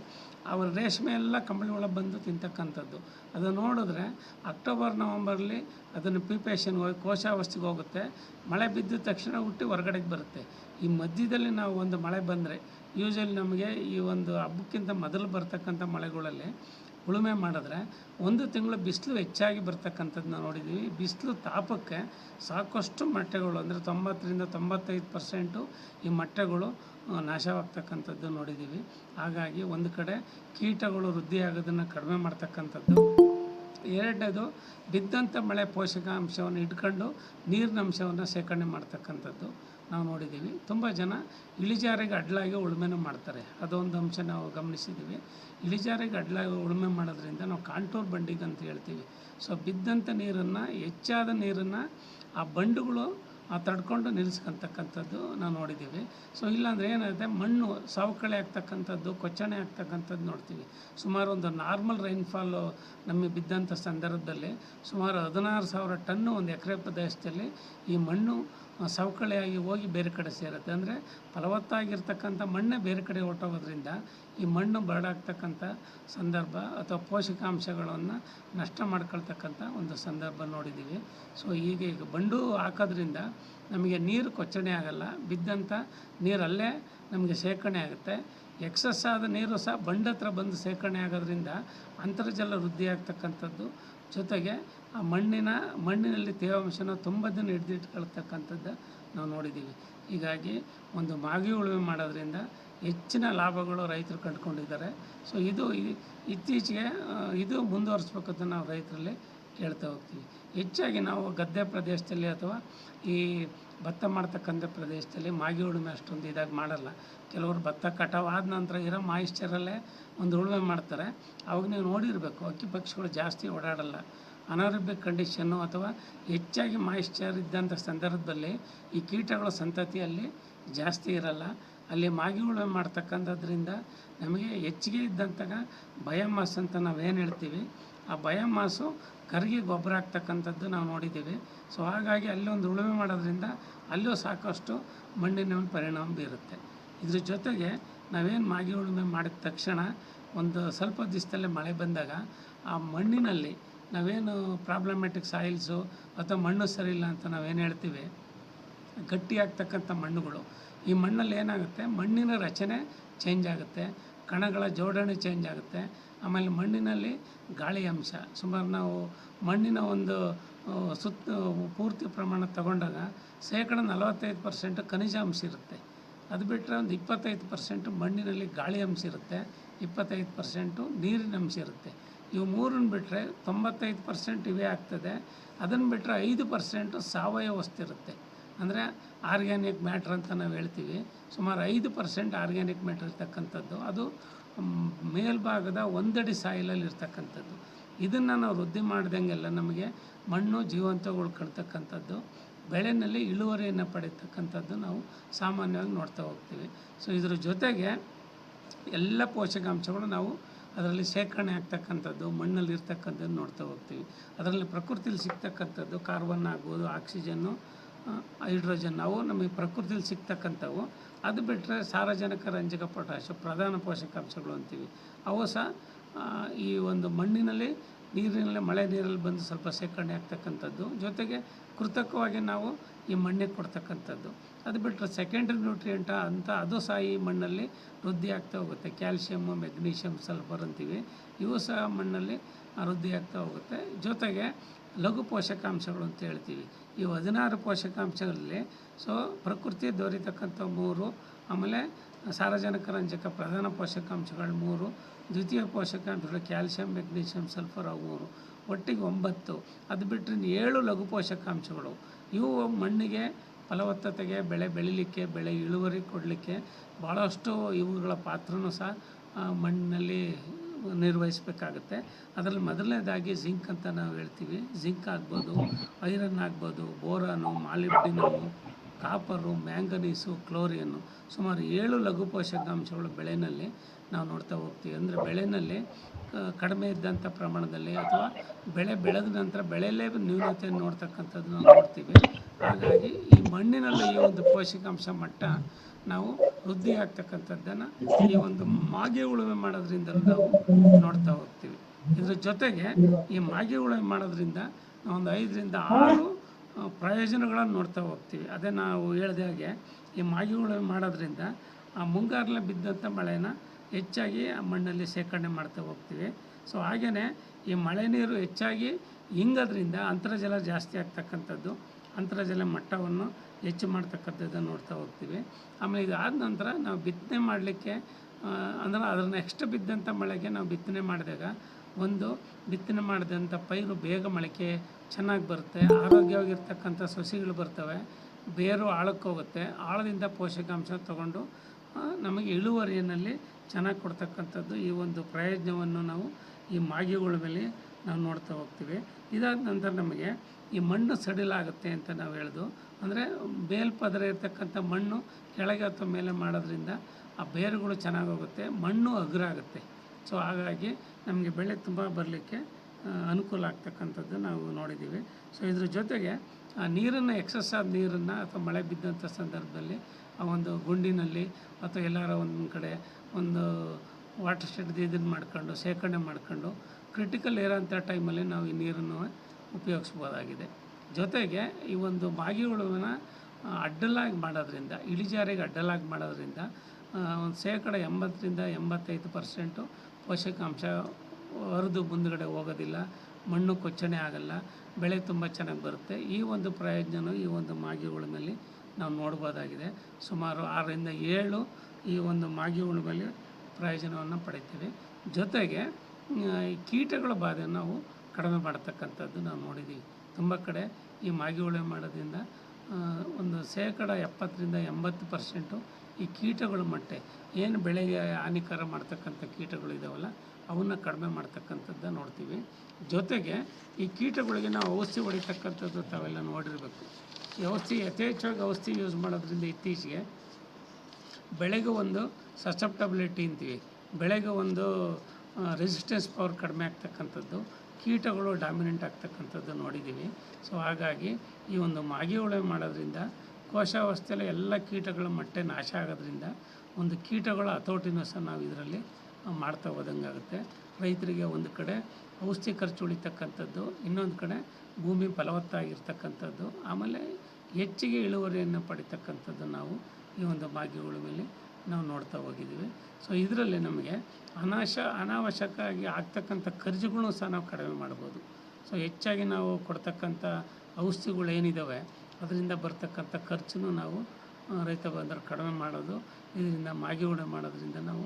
S1: ಅವ್ರ ರೇಷ್ಮೆ ಎಲ್ಲ ಕಂಬಳಿ ಹುಳ ಬಂದು ತಿಂತಕ್ಕಂಥದ್ದು. ಅದನ್ನು ನೋಡಿದ್ರೆ ಅಕ್ಟೋಬರ್, ನವಂಬರಲ್ಲಿ ಅದನ್ನು ಪ್ರಿಪೇಷನ್ಗೆ ಹೋಗಿ ಕೋಶಾವಸ್ಥೆಗೆ ಹೋಗುತ್ತೆ. ಮಳೆ ಬಿದ್ದ ತಕ್ಷಣ ಹುಟ್ಟಿ ಹೊರಗಡೆಗೆ ಬರುತ್ತೆ. ಈ ಮಧ್ಯದಲ್ಲಿ ನಾವು ಒಂದು ಮಳೆ ಬಂದರೆ ಯೂಶಲಿ ನಮಗೆ ಈ ಒಂದು ಹಬ್ಬಕ್ಕಿಂತ ಮೊದಲು ಬರ್ತಕ್ಕಂಥ ಮಳೆಗಳಲ್ಲಿ ಉಳುಮೆ ಮಾಡಿದ್ರೆ ಒಂದು ತಿಂಗಳು ಬಿಸಿಲು ಹೆಚ್ಚಾಗಿ ಬರ್ತಕ್ಕಂಥದ್ದನ್ನ ನೋಡಿದ್ದೀವಿ. ಬಿಸಿಲು ತಾಪಕ್ಕೆ ಸಾಕಷ್ಟು ಮೊಟ್ಟೆಗಳು ಅಂದರೆ ತೊಂಬತ್ತರಿಂದ ತೊಂಬತ್ತೈದು ಪರ್ಸೆಂಟು ಈ ಮೊಟ್ಟೆಗಳು ನಾಶವಾಗ್ತಕ್ಕಂಥದ್ದು ನೋಡಿದ್ದೀವಿ. ಹಾಗಾಗಿ ಒಂದು ಕಡೆ ಕೀಟಗಳು ವೃದ್ಧಿ ಆಗೋದನ್ನು ಕಡಿಮೆ ಮಾಡ್ತಕ್ಕಂಥದ್ದು. ಎರಡನೇದು ಬಿದ್ದಂಥ ಮಳೆ ಪೋಷಕಾಂಶವನ್ನು ಇಟ್ಕೊಂಡು ನೀರಿನ ಅಂಶವನ್ನು ಶೇಖರಣೆ ಮಾಡ್ತಕ್ಕಂಥದ್ದು. ನಾವು ನೋಡಿದ್ದೀವಿ. ತುಂಬ ಜನ ಇಳಿಜಾರಿಗೆ ಅಡ್ಡಲಾಗಿ ಉಳುಮೆನೂ ಮಾಡ್ತಾರೆ. ಅದೊಂದು ಅಂಶ ನಾವು ಗಮನಿಸಿದ್ದೀವಿ. ಇಳಿಜಾರಿಗೆ ಅಡ್ಡಲಾಗಿ ಉಳುಮೆ ಮಾಡೋದ್ರಿಂದ ನಾವು ಕಾಂಟೋರ್ ಬಂಡಿಗೆ ಅಂತ ಹೇಳ್ತೀವಿ. ಸೊ ಬಿದ್ದಂಥ ನೀರನ್ನು, ಹೆಚ್ಚಾದ ನೀರನ್ನು ಆ ಬಂಡುಗಳು ಆ ತಡ್ಕೊಂಡು ನಿಲ್ಲಿಸ್ಕೊಂತಕ್ಕಂಥದ್ದು ನಾವು ನೋಡಿದ್ದೀವಿ. ಸೊ, ಇಲ್ಲಾಂದರೆ ಏನಾಗುತ್ತೆ? ಮಣ್ಣು ಸವಕಳಿ ಆಗ್ತಕ್ಕಂಥದ್ದು, ಕೊಚ್ಚಣೆ ಆಗ್ತಕ್ಕಂಥದ್ದು ನೋಡ್ತೀವಿ. ಸುಮಾರು ಒಂದು ನಾರ್ಮಲ್ ರೈನ್ಫಾಲು ನಮಗೆ ಬಿದ್ದಂಥ ಸಂದರ್ಭದಲ್ಲಿ ಸುಮಾರು ಹದಿನಾರು ಸಾವಿರ ಟನ್ನು ಒಂದು ಎಕರೆ ಪ್ರದೇಶದಲ್ಲಿ ಈ ಮಣ್ಣು ಸವಕಳಿಯಾಗಿ ಹೋಗಿ ಬೇರೆ ಕಡೆ ಸೇರುತ್ತೆ. ಅಂದರೆ ಫಲವತ್ತಾಗಿರ್ತಕ್ಕಂಥ ಮಣ್ಣೇ ಬೇರೆ ಕಡೆ ಹೊರ್ಟೋಗೋದ್ರಿಂದ ಈ ಮಣ್ಣು ಬರಡಾಗ್ತಕ್ಕಂಥ ಸಂದರ್ಭ ಅಥವಾ ಪೋಷಕಾಂಶಗಳನ್ನು ನಷ್ಟ ಮಾಡ್ಕೊಳ್ತಕ್ಕಂಥ ಒಂದು ಸಂದರ್ಭ ನೋಡಿದ್ದೀವಿ. ಸೊ ಈಗ ಈಗ ಬಂಡು ಹಾಕೋದ್ರಿಂದ ನಮಗೆ ನೀರು ಕೊಚ್ಚಣೆ ಆಗಲ್ಲ. ಬಿದ್ದಂಥ ನೀರಲ್ಲೇ ನಮಗೆ ಶೇಖರಣೆ ಆಗುತ್ತೆ. ಎಕ್ಸಸ್ ಆದ ನೀರು ಸಹ ಬಂಡ ಹತ್ರ ಬಂದು ಶೇಖರಣೆ ಆಗೋದ್ರಿಂದ ಅಂತರ್ಜಲ ವೃದ್ಧಿ ಆಗ್ತಕ್ಕಂಥದ್ದು ಜೊತೆಗೆ ಆ ಮಣ್ಣಿನ, ಮಣ್ಣಿನಲ್ಲಿ ತೇವಾಂಶನ ತುಂಬ ದಿನ ಹಿಡಿದಿಟ್ಕೊಳ್ತಕ್ಕಂಥದ್ದು ನಾವು ನೋಡಿದ್ದೀವಿ. ಹೀಗಾಗಿ ಒಂದು ಮಾಗಿ ಉಳುಮೆ ಮಾಡೋದ್ರಿಂದ ಹೆಚ್ಚಿನ ಲಾಭಗಳು ರೈತರು ಕಂಡುಕೊಂಡಿದ್ದಾರೆ. ಸೊ ಇದು ಇತ್ತೀಚೆಗೆ ಇದು ಮುಂದುವರಿಸ್ಬೇಕಂತ ನಾವು ರೈತರಲ್ಲಿ ಕೇಳ್ತಾ ಹೋಗ್ತೀವಿ. ಹೆಚ್ಚಾಗಿ ನಾವು ಗದ್ದೆ ಪ್ರದೇಶದಲ್ಲಿ ಅಥವಾ ಈ ಭತ್ತ ಮಾಡ್ತಕ್ಕಂಥ ಪ್ರದೇಶದಲ್ಲಿ ಮಾಗಿ ಉಳುಮೆ ಅಷ್ಟೊಂದು ಇದಾಗಿ ಮಾಡಲ್ಲ. ಕೆಲವರು ಭತ್ತ ಕಟಾವು ಆದ ನಂತರ ಇರೋ ಮಾಯಿಶ್ಚರಲ್ಲೇ ಒಂದು ಉಳುಮೆ ಮಾಡ್ತಾರೆ. ಅವಾಗ ನೀವು ನೋಡಿರಬೇಕು, ಅಕ್ಕಿ ಪಕ್ಷಿಗಳು ಜಾಸ್ತಿ ಓಡಾಡಲ್ಲ. ಅನಾರೋಗ್ಯ ಕಂಡೀಷನ್ನು ಅಥವಾ ಹೆಚ್ಚಾಗಿ ಮಾಯಿಶ್ಚರ್ ಇದ್ದಂಥ ಸಂದರ್ಭದಲ್ಲಿ ಈ ಕೀಟಗಳ ಸಂತತಿ ಅಲ್ಲಿ ಜಾಸ್ತಿ ಇರಲ್ಲ. ಅಲ್ಲಿ ಮಾಗಿಗಳು ಮಾಡ್ತಕ್ಕಂಥದ್ರಿಂದ ನಮಗೆ ಹೆಚ್ಚಿಗೆ ಇದ್ದಂತಾಗ ಬಯೋಮಾಸ್ ಅಂತ ನಾವೇನು ಹೇಳ್ತೀವಿ, ಆ ಬಯೋಮಾಸು ಕರಿಗೆ ಗೊಬ್ಬರ ಆಗ್ತಕ್ಕಂಥದ್ದು ನಾವು ನೋಡಿದ್ದೀವಿ. ಸೊ ಹಾಗಾಗಿ ಅಲ್ಲಿ ಒಂದು ಉಳುಮೆ ಮಾಡೋದ್ರಿಂದ ಅಲ್ಲೂ ಸಾಕಷ್ಟು ಮಣ್ಣಿನ ಮೇಲೆ ಪರಿಣಾಮ ಬೀರುತ್ತೆ. ಇದ್ರ ಜೊತೆಗೆ ನಾವೇನು ಮಾಗಿ ಉಳುಮೆ ಮಾಡಿದ ತಕ್ಷಣ ಒಂದು ಸ್ವಲ್ಪ ದಿವಸದಲ್ಲೇ ಮಳೆ ಬಂದಾಗ ಆ ಮಣ್ಣಿನಲ್ಲಿ ನಾವೇನು ಪ್ರಾಬ್ಲಮ್ಯಾಟಿಕ್ ಸಾಯಿಲ್ಸು ಅಥವಾ ಮಣ್ಣು ಸರಿಯಿಲ್ಲ ಅಂತ ನಾವೇನು ಹೇಳ್ತೀವಿ? ಗಟ್ಟಿಯಾಗ್ತಕ್ಕಂಥ ಮಣ್ಣುಗಳು. ಈ ಮಣ್ಣಲ್ಲಿ ಏನಾಗುತ್ತೆ? ಮಣ್ಣಿನ ರಚನೆ ಚೇಂಜ್ ಆಗುತ್ತೆ. ಕಣಗಳ ಜೋಡಣೆ ಚೇಂಜ್ ಆಗುತ್ತೆ. ಆಮೇಲೆ ಮಣ್ಣಿನಲ್ಲಿ ಗಾಳಿ ಅಂಶ. ಸುಮಾರು ನಾವು ಮಣ್ಣಿನ ಒಂದು ಸುತ್ತ ಪೂರ್ತಿ ಪ್ರಮಾಣ ತಗೊಂಡಾಗ ಶೇಕಡ ನಲವತ್ತೈದು ಪರ್ಸೆಂಟ್ ಖನಿಜಾಂಶ ಇರುತ್ತೆ. ಅದು ಬಿಟ್ಟರೆ ಒಂದು ಇಪ್ಪತ್ತೈದು ಪರ್ಸೆಂಟು ಮಣ್ಣಿನಲ್ಲಿ ಗಾಳಿ ಅಂಶ ಇರುತ್ತೆ. ಇಪ್ಪತ್ತೈದು ಪರ್ಸೆಂಟು ನೀರಿನ ಅಂಶ ಇರುತ್ತೆ. ಇವು ಮೂರನ್ನು ಬಿಟ್ಟರೆ ತೊಂಬತ್ತೈದು ಪರ್ಸೆಂಟ್ ಇವೇ ಆಗ್ತದೆ. ಅದನ್ನು ಬಿಟ್ಟರೆ ಐದು ಪರ್ಸೆಂಟು ಸಾವಯವ ವಸ್ತು ಇರುತ್ತೆ. ಅಂದರೆ ಆರ್ಗ್ಯಾನಿಕ್ ಮ್ಯಾಟ್ರ್ ಅಂತ ನಾವು ಹೇಳ್ತೀವಿ. ಸುಮಾರು ಐದು ಪರ್ಸೆಂಟ್ ಆರ್ಗ್ಯಾನಿಕ್ ಮ್ಯಾಟ್ರ್ ಇರ್ತಕ್ಕಂಥದ್ದು. ಅದು ಮೇಲ್ಭಾಗದ ಒಂದಡಿ ಸಾಯಿಲಲ್ಲಿ ಇರ್ತಕ್ಕಂಥದ್ದು. ಇದನ್ನು ನಾವು ವೃದ್ಧಿ ಮಾಡ್ದಂಗೆಲ್ಲ ನಮಗೆ ಮಣ್ಣು ಜೀವಂತ ಉಳ್ಕೊಳ್ತಕ್ಕಂಥದ್ದು ಬೆಳೆನಲ್ಲಿ ಇಳುವರಿಯನ್ನು ಪಡೀತಕ್ಕಂಥದ್ದು ನಾವು ಸಾಮಾನ್ಯವಾಗಿ ನೋಡ್ತಾ ಹೋಗ್ತೀವಿ. ಸೊ ಇದ್ರ ಜೊತೆಗೆ ಎಲ್ಲ ಪೋಷಕಾಂಶಗಳು ನಾವು ಅದರಲ್ಲಿ ಶೇಖರಣೆ ಆಗ್ತಕ್ಕಂಥದ್ದು, ಮಣ್ಣಲ್ಲಿ ಇರ್ತಕ್ಕಂಥದ್ದು ನೋಡ್ತಾ ಹೋಗ್ತೀವಿ. ಅದರಲ್ಲಿ ಪ್ರಕೃತಿಲಿ ಸಿಗ್ತಕ್ಕಂಥದ್ದು ಕಾರ್ಬನ್ ಆಗ್ಬೋದು ಆಕ್ಸಿಜನ್ನು ಹೈಡ್ರೋಜನ್, ಅವು ನಮಗೆ ಪ್ರಕೃತಿಲಿ ಸಿಗ್ತಕ್ಕಂಥವು. ಅದು ಬಿಟ್ಟರೆ ಸಾರಜನಕ ರಂಜಕ ಪೊಟ್ಯಾಷ್, ಪ್ರಧಾನ ಪೋಷಕಾಂಶಗಳು ಅಂತೀವಿ. ಅವು ಸಹ ಈ ಒಂದು ಮಣ್ಣಿನಲ್ಲಿ, ನೀರಿನಲ್ಲಿ, ಮಳೆ ನೀರಲ್ಲಿ ಬಂದು ಸ್ವಲ್ಪ ಶೇಖರಣೆ ಆಗ್ತಕ್ಕಂಥದ್ದು. ಜೊತೆಗೆ ಕೃತಕವಾಗಿ ನಾವು ಈ ಮಣ್ಣಿಗೆ ಕೊಡ್ತಕ್ಕಂಥದ್ದು. ಅದು ಬಿಟ್ಟರೆ ಸೆಕೆಂಡ್ರಿ ನ್ಯೂಟ್ರಿಯೆಂಟ ಅಂತ ಅದು ಸಹ ಈ ಮಣ್ಣಲ್ಲಿ ವೃದ್ಧಿ ಆಗ್ತಾ ಹೋಗುತ್ತೆ. ಕ್ಯಾಲ್ಶಿಯಮ್ಮು ಮೆಗ್ನೀಷಿಯಮ್ ಸಲ್ಫರ್ ಅಂತೀವಿ. ಇವು ಸಹ ಮಣ್ಣಲ್ಲಿ ವೃದ್ಧಿ ಆಗ್ತಾ ಹೋಗುತ್ತೆ. ಜೊತೆಗೆ ಲಘು ಪೋಷಕಾಂಶಗಳು ಅಂತ ಹೇಳ್ತೀವಿ. ಈ ಹದಿನಾರು ಪೋಷಕಾಂಶಗಳಲ್ಲಿ ಸೊ ಪ್ರಕೃತಿ ದೊರೀತಕ್ಕಂಥ ಮೂರು, ಆಮೇಲೆ ಸಾರಜನಕ ರಂಜಕ ಪ್ರಧಾನ ಪೋಷಕಾಂಶಗಳು ಮೂರು, ದ್ವಿತೀಯ ಪೋಷಕಾಂಶಗಳು ಕ್ಯಾಲ್ಸಿಯಂ ಮೆಗ್ನೀಷಿಯಮ್ ಸಲ್ಫರ್ ಅವು ಮೂರು. ಒಟ್ಟಿಗೆ ಒಂಬತ್ತು. ಅದು ಬಿಟ್ಟರೆ ಏಳು ಲಘು ಪೋಷಕಾಂಶಗಳು. ಇವು ಮಣ್ಣಿಗೆ ಫಲವತ್ತತೆಗೆ, ಬೆಳೆ ಬೆಳಿಲಿಕ್ಕೆ, ಬೆಳೆ ಇಳುವರಿ ಕೊಡಲಿಕ್ಕೆ ಭಾಳಷ್ಟು ಇವುಗಳ ಪಾತ್ರನೂ ಸಹ ಮಣ್ಣಿನಲ್ಲಿ ನಿರ್ವಹಿಸಬೇಕಾಗುತ್ತೆ. ಅದರಲ್ಲಿ ಮೊದಲನೇದಾಗಿ ಜಿಂಕ್ ಅಂತ ನಾವು ಹೇಳ್ತೀವಿ. ಜಿಂಕ್ ಆಗ್ಬೋದು, ಐರನ್ ಆಗ್ಬೋದು, boron, molybdenum, copper, manganese, chlorine. ಸುಮಾರು ಏಳು ಲಘು ಪೋಷಕಾಂಶಗಳು ಬೆಳೆಯಲ್ಲಿ ನಾವು ನೋಡ್ತಾ ಹೋಗ್ತೀವಿ. ಅಂದರೆ ಬೆಳೆಯಲ್ಲಿ ಕಡಿಮೆ ಇದ್ದಂಥ ಪ್ರಮಾಣದಲ್ಲಿ ಅಥವಾ ಬೆಳೆ ಬೆಳೆದ ನಂತರ ಬೆಳೆಯಲ್ಲೇ ನ್ಯೂನತೆಯನ್ನು ನೋಡ್ತಕ್ಕಂಥದ್ದು ನಾವು ನೋಡ್ತೀವಿ. ಹಾಗಾಗಿ ಈ ಮಣ್ಣಿನಲ್ಲಿ ಈ ಒಂದು ಪೋಷಕಾಂಶ ಮಟ್ಟ ನಾವು ವೃದ್ಧಿ ಆಗ್ತಕ್ಕಂಥದ್ದನ್ನು ಈ ಒಂದು ಮಾಗಿ ಉಳುಮೆ ಮಾಡೋದ್ರಿಂದ ನಾವು ನೋಡ್ತಾ ಹೋಗ್ತೀವಿ. ಇದ್ರ ಜೊತೆಗೆ ಈ ಮಾಗಿ ಉಳುಮೆ ಮಾಡೋದ್ರಿಂದ ಒಂದು ಐದರಿಂದ ಆರು ಪ್ರಯೋಜನಗಳನ್ನು ನೋಡ್ತಾ ಹೋಗ್ತೀವಿ. ಅದೇ ನಾವು ಹೇಳಿದ ಹಾಗೆ ಈ ಮಾಗಿ ಉಳುಮೆ ಮಾಡೋದ್ರಿಂದ ಆ ಮುಂಗಾರಲ್ಲಿ ಬಿದ್ದಂಥ ಮಳೆನ ಹೆಚ್ಚಾಗಿ ಆ ಮಣ್ಣಲ್ಲಿ ಶೇಖರಣೆ ಮಾಡ್ತಾ ಹೋಗ್ತೀವಿ. ಸೊ ಹಾಗೆಯೇ ಈ ಮಳೆ ನೀರು ಹೆಚ್ಚಾಗಿ ಇಂಗೋದ್ರಿಂದ ಅಂತರ್ಜಲ ಜಾಸ್ತಿ ಆಗ್ತಕ್ಕಂಥದ್ದು, ಅಂತರ್ಜಲ ಮಟ್ಟವನ್ನು ಹೆಚ್ಚು ಮಾಡ್ತಕ್ಕಂಥದ್ದನ್ನು ನೋಡ್ತಾ ಹೋಗ್ತೀವಿ. ಆಮೇಲೆ ಇದಾದ ನಂತರ ನಾವು ಬಿತ್ತನೆ ಮಾಡಲಿಕ್ಕೆ ಅಂದ್ರೆ ಅದರ ನೆಕ್ಸ್ಟ್ ಬಿದ್ದಂಥ ಮಳೆಗೆ ನಾವು ಬಿತ್ತನೆ ಮಾಡಿದಾಗ ಒಂದು ಬಿತ್ತನೆ ಮಾಡಿದಂಥ ಪೈರು ಬೇಗ ಮೊಳಕೆ ಚೆನ್ನಾಗಿ ಬರುತ್ತೆ, ಆರೋಗ್ಯವಾಗಿರ್ತಕ್ಕಂಥ ಸಸಿಗಳು ಬರ್ತವೆ, ಬೇರು ಆಳಕ್ಕೆ ಹೋಗುತ್ತೆ, ಆಳದಿಂದ ಪೋಷಕಾಂಶ ತಗೊಂಡು ನಮಗೆ ಇಳುವರಿಯಲ್ಲಿ ಚೆನ್ನಾಗಿ ಕೊಡ್ತಕ್ಕಂಥದ್ದು ಈ ಒಂದು ಪ್ರಯೋಜನವನ್ನು ನಾವು ಈ ಮಾಗಿಗಳ ಮೇಲೆ ನಾವು ನೋಡ್ತಾ ಹೋಗ್ತೀವಿ. ಇದಾದ ನಂತರ ನಮಗೆ ಈ ಮಣ್ಣು ಸಡಿಲಾಗುತ್ತೆ ಅಂತ ನಾವು ಹೇಳ್ದು. ಅಂದರೆ ಬೇಲ್ಪದರ ಇರ್ತಕ್ಕಂಥ ಮಣ್ಣು ಕೆಳಗೆ ಅಥವಾ ಮೇಲೆ ಮಾಡೋದ್ರಿಂದ ಆ ಬೇರುಗಳು ಚೆನ್ನಾಗಿ ಹೋಗುತ್ತೆ, ಮಣ್ಣು ಅಗ್ರಾಗುತ್ತೆ ಸೊ ಹಾಗಾಗಿ ನಮಗೆ ಬೆಳೆ ತುಂಬ ಬರಲಿಕ್ಕೆ ಅನುಕೂಲ ಆಗ್ತಕ್ಕಂಥದ್ದು ನಾವು ನೋಡಿದ್ದೀವಿ ಸೊ ಇದ್ರ ಜೊತೆಗೆ ಆ ನೀರನ್ನು ಎಕ್ಸಸ್ ಆದ ನೀರನ್ನು ಅಥವಾ ಮಳೆ ಬಿದ್ದಂಥ ಸಂದರ್ಭದಲ್ಲಿ ಆ ಒಂದು ಗುಂಡಿನಲ್ಲಿ ಅಥವಾ ಎಲ್ಲಾರ ಒಂದು ಕಡೆ ಒಂದು ವಾಟರ್ ಶೆಡ್ ಇದನ್ನು ಮಾಡ್ಕೊಂಡು ಶೇಖರಣೆ ಮಾಡ್ಕೊಂಡು ಕ್ರಿಟಿಕಲ್ ಇರೋಂಥ ಟೈಮಲ್ಲಿ ನಾವು ಈ ನೀರನ್ನು ಉಪಯೋಗಿಸ್ಬೋದಾಗಿದೆ. ಜೊತೆಗೆ ಈ ಒಂದು ಬಾಗಿ ಅಡ್ಡಲಾಗಿ ಮಾಡೋದ್ರಿಂದ, ಇಳಿಜಾರಿಗೆ ಅಡ್ಡಲಾಗಿ ಮಾಡೋದ್ರಿಂದ ಒಂದು ಶೇಕಡ ಎಂಬತ್ತರಿಂದ ಎಂಬತ್ತೈದು ಪರ್ಸೆಂಟು ಪೋಷಕಾಂಶ ಹರಿದು ಮುಂದುಗಡೆ ಹೋಗೋದಿಲ್ಲ, ಮಣ್ಣು ಕೊಚ್ಚಣೆ ಆಗಲ್ಲ, ಬೆಳೆ ತುಂಬ ಚೆನ್ನಾಗಿ ಬರುತ್ತೆ. ಈ ಒಂದು ಪ್ರಯೋಜನ ಈ ಒಂದು ಮಾಗಿ ಉಳುಮೆಯಲ್ಲಿ ನಾವು ನೋಡ್ಬೋದಾಗಿದೆ. ಸುಮಾರು ಆರರಿಂದ ಏಳು ಈ ಒಂದು ಮಾಗಿ ಹುಣ್ಣಿಮೆಯಲ್ಲಿ ಪ್ರಯೋಜನವನ್ನು ಪಡಿತೀವಿ. ಜೊತೆಗೆ ಈ ಕೀಟಗಳ ಬಾಧೆ ನಾವು ಕಡಿಮೆ ಮಾಡ್ತಕ್ಕಂಥದ್ದು ನಾವು ನೋಡಿದ್ದೀವಿ ತುಂಬ ಕಡೆ ಈ ಮಾಗಿ ಉಳುಮೆ ಮಾಡೋದ್ರಿಂದ ಒಂದು ಶೇಕಡ ಎಪ್ಪತ್ತರಿಂದ ಎಂಬತ್ತು ಪರ್ಸೆಂಟು ಈ ಕೀಟಗಳ ಮಟ್ಟೆ, ಏನು ಬೆಳೆಗೆ ಹಾನಿಕರ ಮಾಡ್ತಕ್ಕಂಥ ಕೀಟಗಳು ಇದಾವಲ್ಲ, ಅವನ್ನ ಕಡಿಮೆ ಮಾಡ್ತಕ್ಕಂಥದ್ದು ನೋಡ್ತೀವಿ. ಜೊತೆಗೆ ಈ ಕೀಟಗಳಿಗೆ ನಾವು ಔಷಧಿ ಹೊಡಿತಕ್ಕಂಥದ್ದು ತಾವೆಲ್ಲ ನೋಡಿರಬೇಕು. ಔಷಧಿ ಯಥೇಚ್ಛವಾಗಿ ಔಷಧಿ ಯೂಸ್ ಮಾಡೋದ್ರಿಂದ ಇತ್ತೀಚೆಗೆ ಬೆಳೆಗೆ ಒಂದು ಸಸೆಪ್ಟಬಿಲಿಟಿ ಅಂತೀವಿ. ಬೆಳೆಗೆ ಒಂದು ರೆಸಿಸ್ಟೆನ್ಸ್ ಪವರ್ ಕಡಿಮೆ ಆಗ್ತಕ್ಕಂಥದ್ದು, ಕೀಟಗಳು ಡಾಮಿನೆಂಟ್ ಆಗ್ತಕ್ಕಂಥದ್ದು ನೋಡಿದ್ದೀವಿ. ಸೊ ಹಾಗಾಗಿ ಈ ಒಂದು ಮಾಗಿ ಮಾಡೋದ್ರಿಂದ ಕೋಶಾವಸ್ಥೆಯಲ್ಲಿ ಎಲ್ಲ ಕೀಟಗಳ ಮಟ್ಟೆ ನಾಶ ಆಗೋದ್ರಿಂದ ಒಂದು ಕೀಟಗಳ ಹತೋಟಿನೂ ಸಹ ನಾವು ಇದರಲ್ಲಿ ಮಾಡ್ತಾ ಹೋದಂಗಾಗುತ್ತೆ ರೈತರಿಗೆ ಒಂದು ಕಡೆ ಔಷಧಿ ಖರ್ಚು ಉಳಿತಕ್ಕಂಥದ್ದು, ಇನ್ನೊಂದು ಕಡೆ ಭೂಮಿ ಫಲವತ್ತಾಗಿರ್ತಕ್ಕಂಥದ್ದು, ಆಮೇಲೆ ಹೆಚ್ಚಿಗೆ ಇಳುವರಿಯನ್ನು ಪಡಿತಕ್ಕಂಥದ್ದು ನಾವು ಈ ಒಂದು ಮಾಗಿ ಉಳುಮೆಯಲ್ಲಿ ನಾವು ನೋಡ್ತಾ ಹೋಗಿದ್ದೀವಿ. ಸೊ ಇದರಲ್ಲಿ ನಮಗೆ ಅನಾಶ, ಅನಾವಶ್ಯಕವಾಗಿ ಆಗ್ತಕ್ಕಂಥ ಖರ್ಚುಗಳು ಸಹ ನಾವು ಕಡಿಮೆ ಮಾಡ್ಬೋದು. ಸೊ ಹೆಚ್ಚಾಗಿ ನಾವು ಕೊಡ್ತಕ್ಕಂಥ ಔಷಧಿಗಳು ಏನಿದ್ದಾವೆ ಅದರಿಂದ ಬರ್ತಕ್ಕಂಥ ಖರ್ಚನ್ನು ನಾವು ರೈತ ಬಂದರು ಕಡಿಮೆ ಮಾಡೋದು, ಇದರಿಂದ ಮಾಗಿ ಉಳುಮೆ ಮಾಡೋದ್ರಿಂದ ನಾವು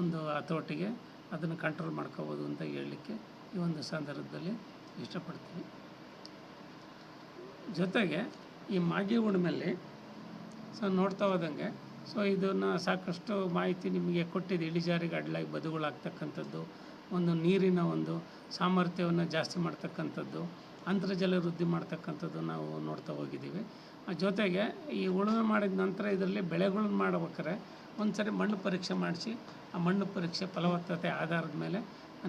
S1: ಒಂದು ಹತೋಟಿಗೆ ಅದನ್ನು ಕಂಟ್ರೋಲ್ ಮಾಡ್ಕೋಬೋದು ಅಂತ ಹೇಳಲಿಕ್ಕೆ ಈ ಒಂದು ಸಂದರ್ಭದಲ್ಲಿ ಇಷ್ಟಪಡ್ತೀನಿ. ಜೊತೆಗೆ ಈ ಮಾಗಿ ಉಳುಮೆಯಲ್ಲಿ ಸೊ ನೋಡ್ತಾ ಹೋದಂಗೆ, ಸೊ ಇದನ್ನು ಸಾಕಷ್ಟು ಮಾಹಿತಿ ನಿಮಗೆ ಕೊಟ್ಟಿದೆ. ಇಳಿಜಾರಿಗೆ ಅಡ್ಲಾಗಿ ಬದುಗಳಾಗ್ತಕ್ಕಂಥದ್ದು, ಒಂದು ನೀರಿನ ಒಂದು ಸಾಮರ್ಥ್ಯವನ್ನು ಜಾಸ್ತಿ ಮಾಡ್ತಕ್ಕಂಥದ್ದು, ಅಂತರ್ಜಲ ವೃದ್ಧಿ ಮಾಡ್ತಕ್ಕಂಥದ್ದು ನಾವು ನೋಡ್ತಾ ಹೋಗಿದ್ದೀವಿ. ಜೊತೆಗೆ ಈ ಉಳುಮೆ ಮಾಡಿದ ನಂತರ ಇದರಲ್ಲಿ ಬೆಳೆಗಳನ್ನ ಮಾಡ್ಬೇಕಾದ್ರೆ ಒಂದು ಸರಿ ಮಣ್ಣು ಪರೀಕ್ಷೆ ಮಾಡಿಸಿ, ಆ ಮಣ್ಣು ಪರೀಕ್ಷೆ ಫಲವತ್ತತೆ ಆಧಾರದ ಮೇಲೆ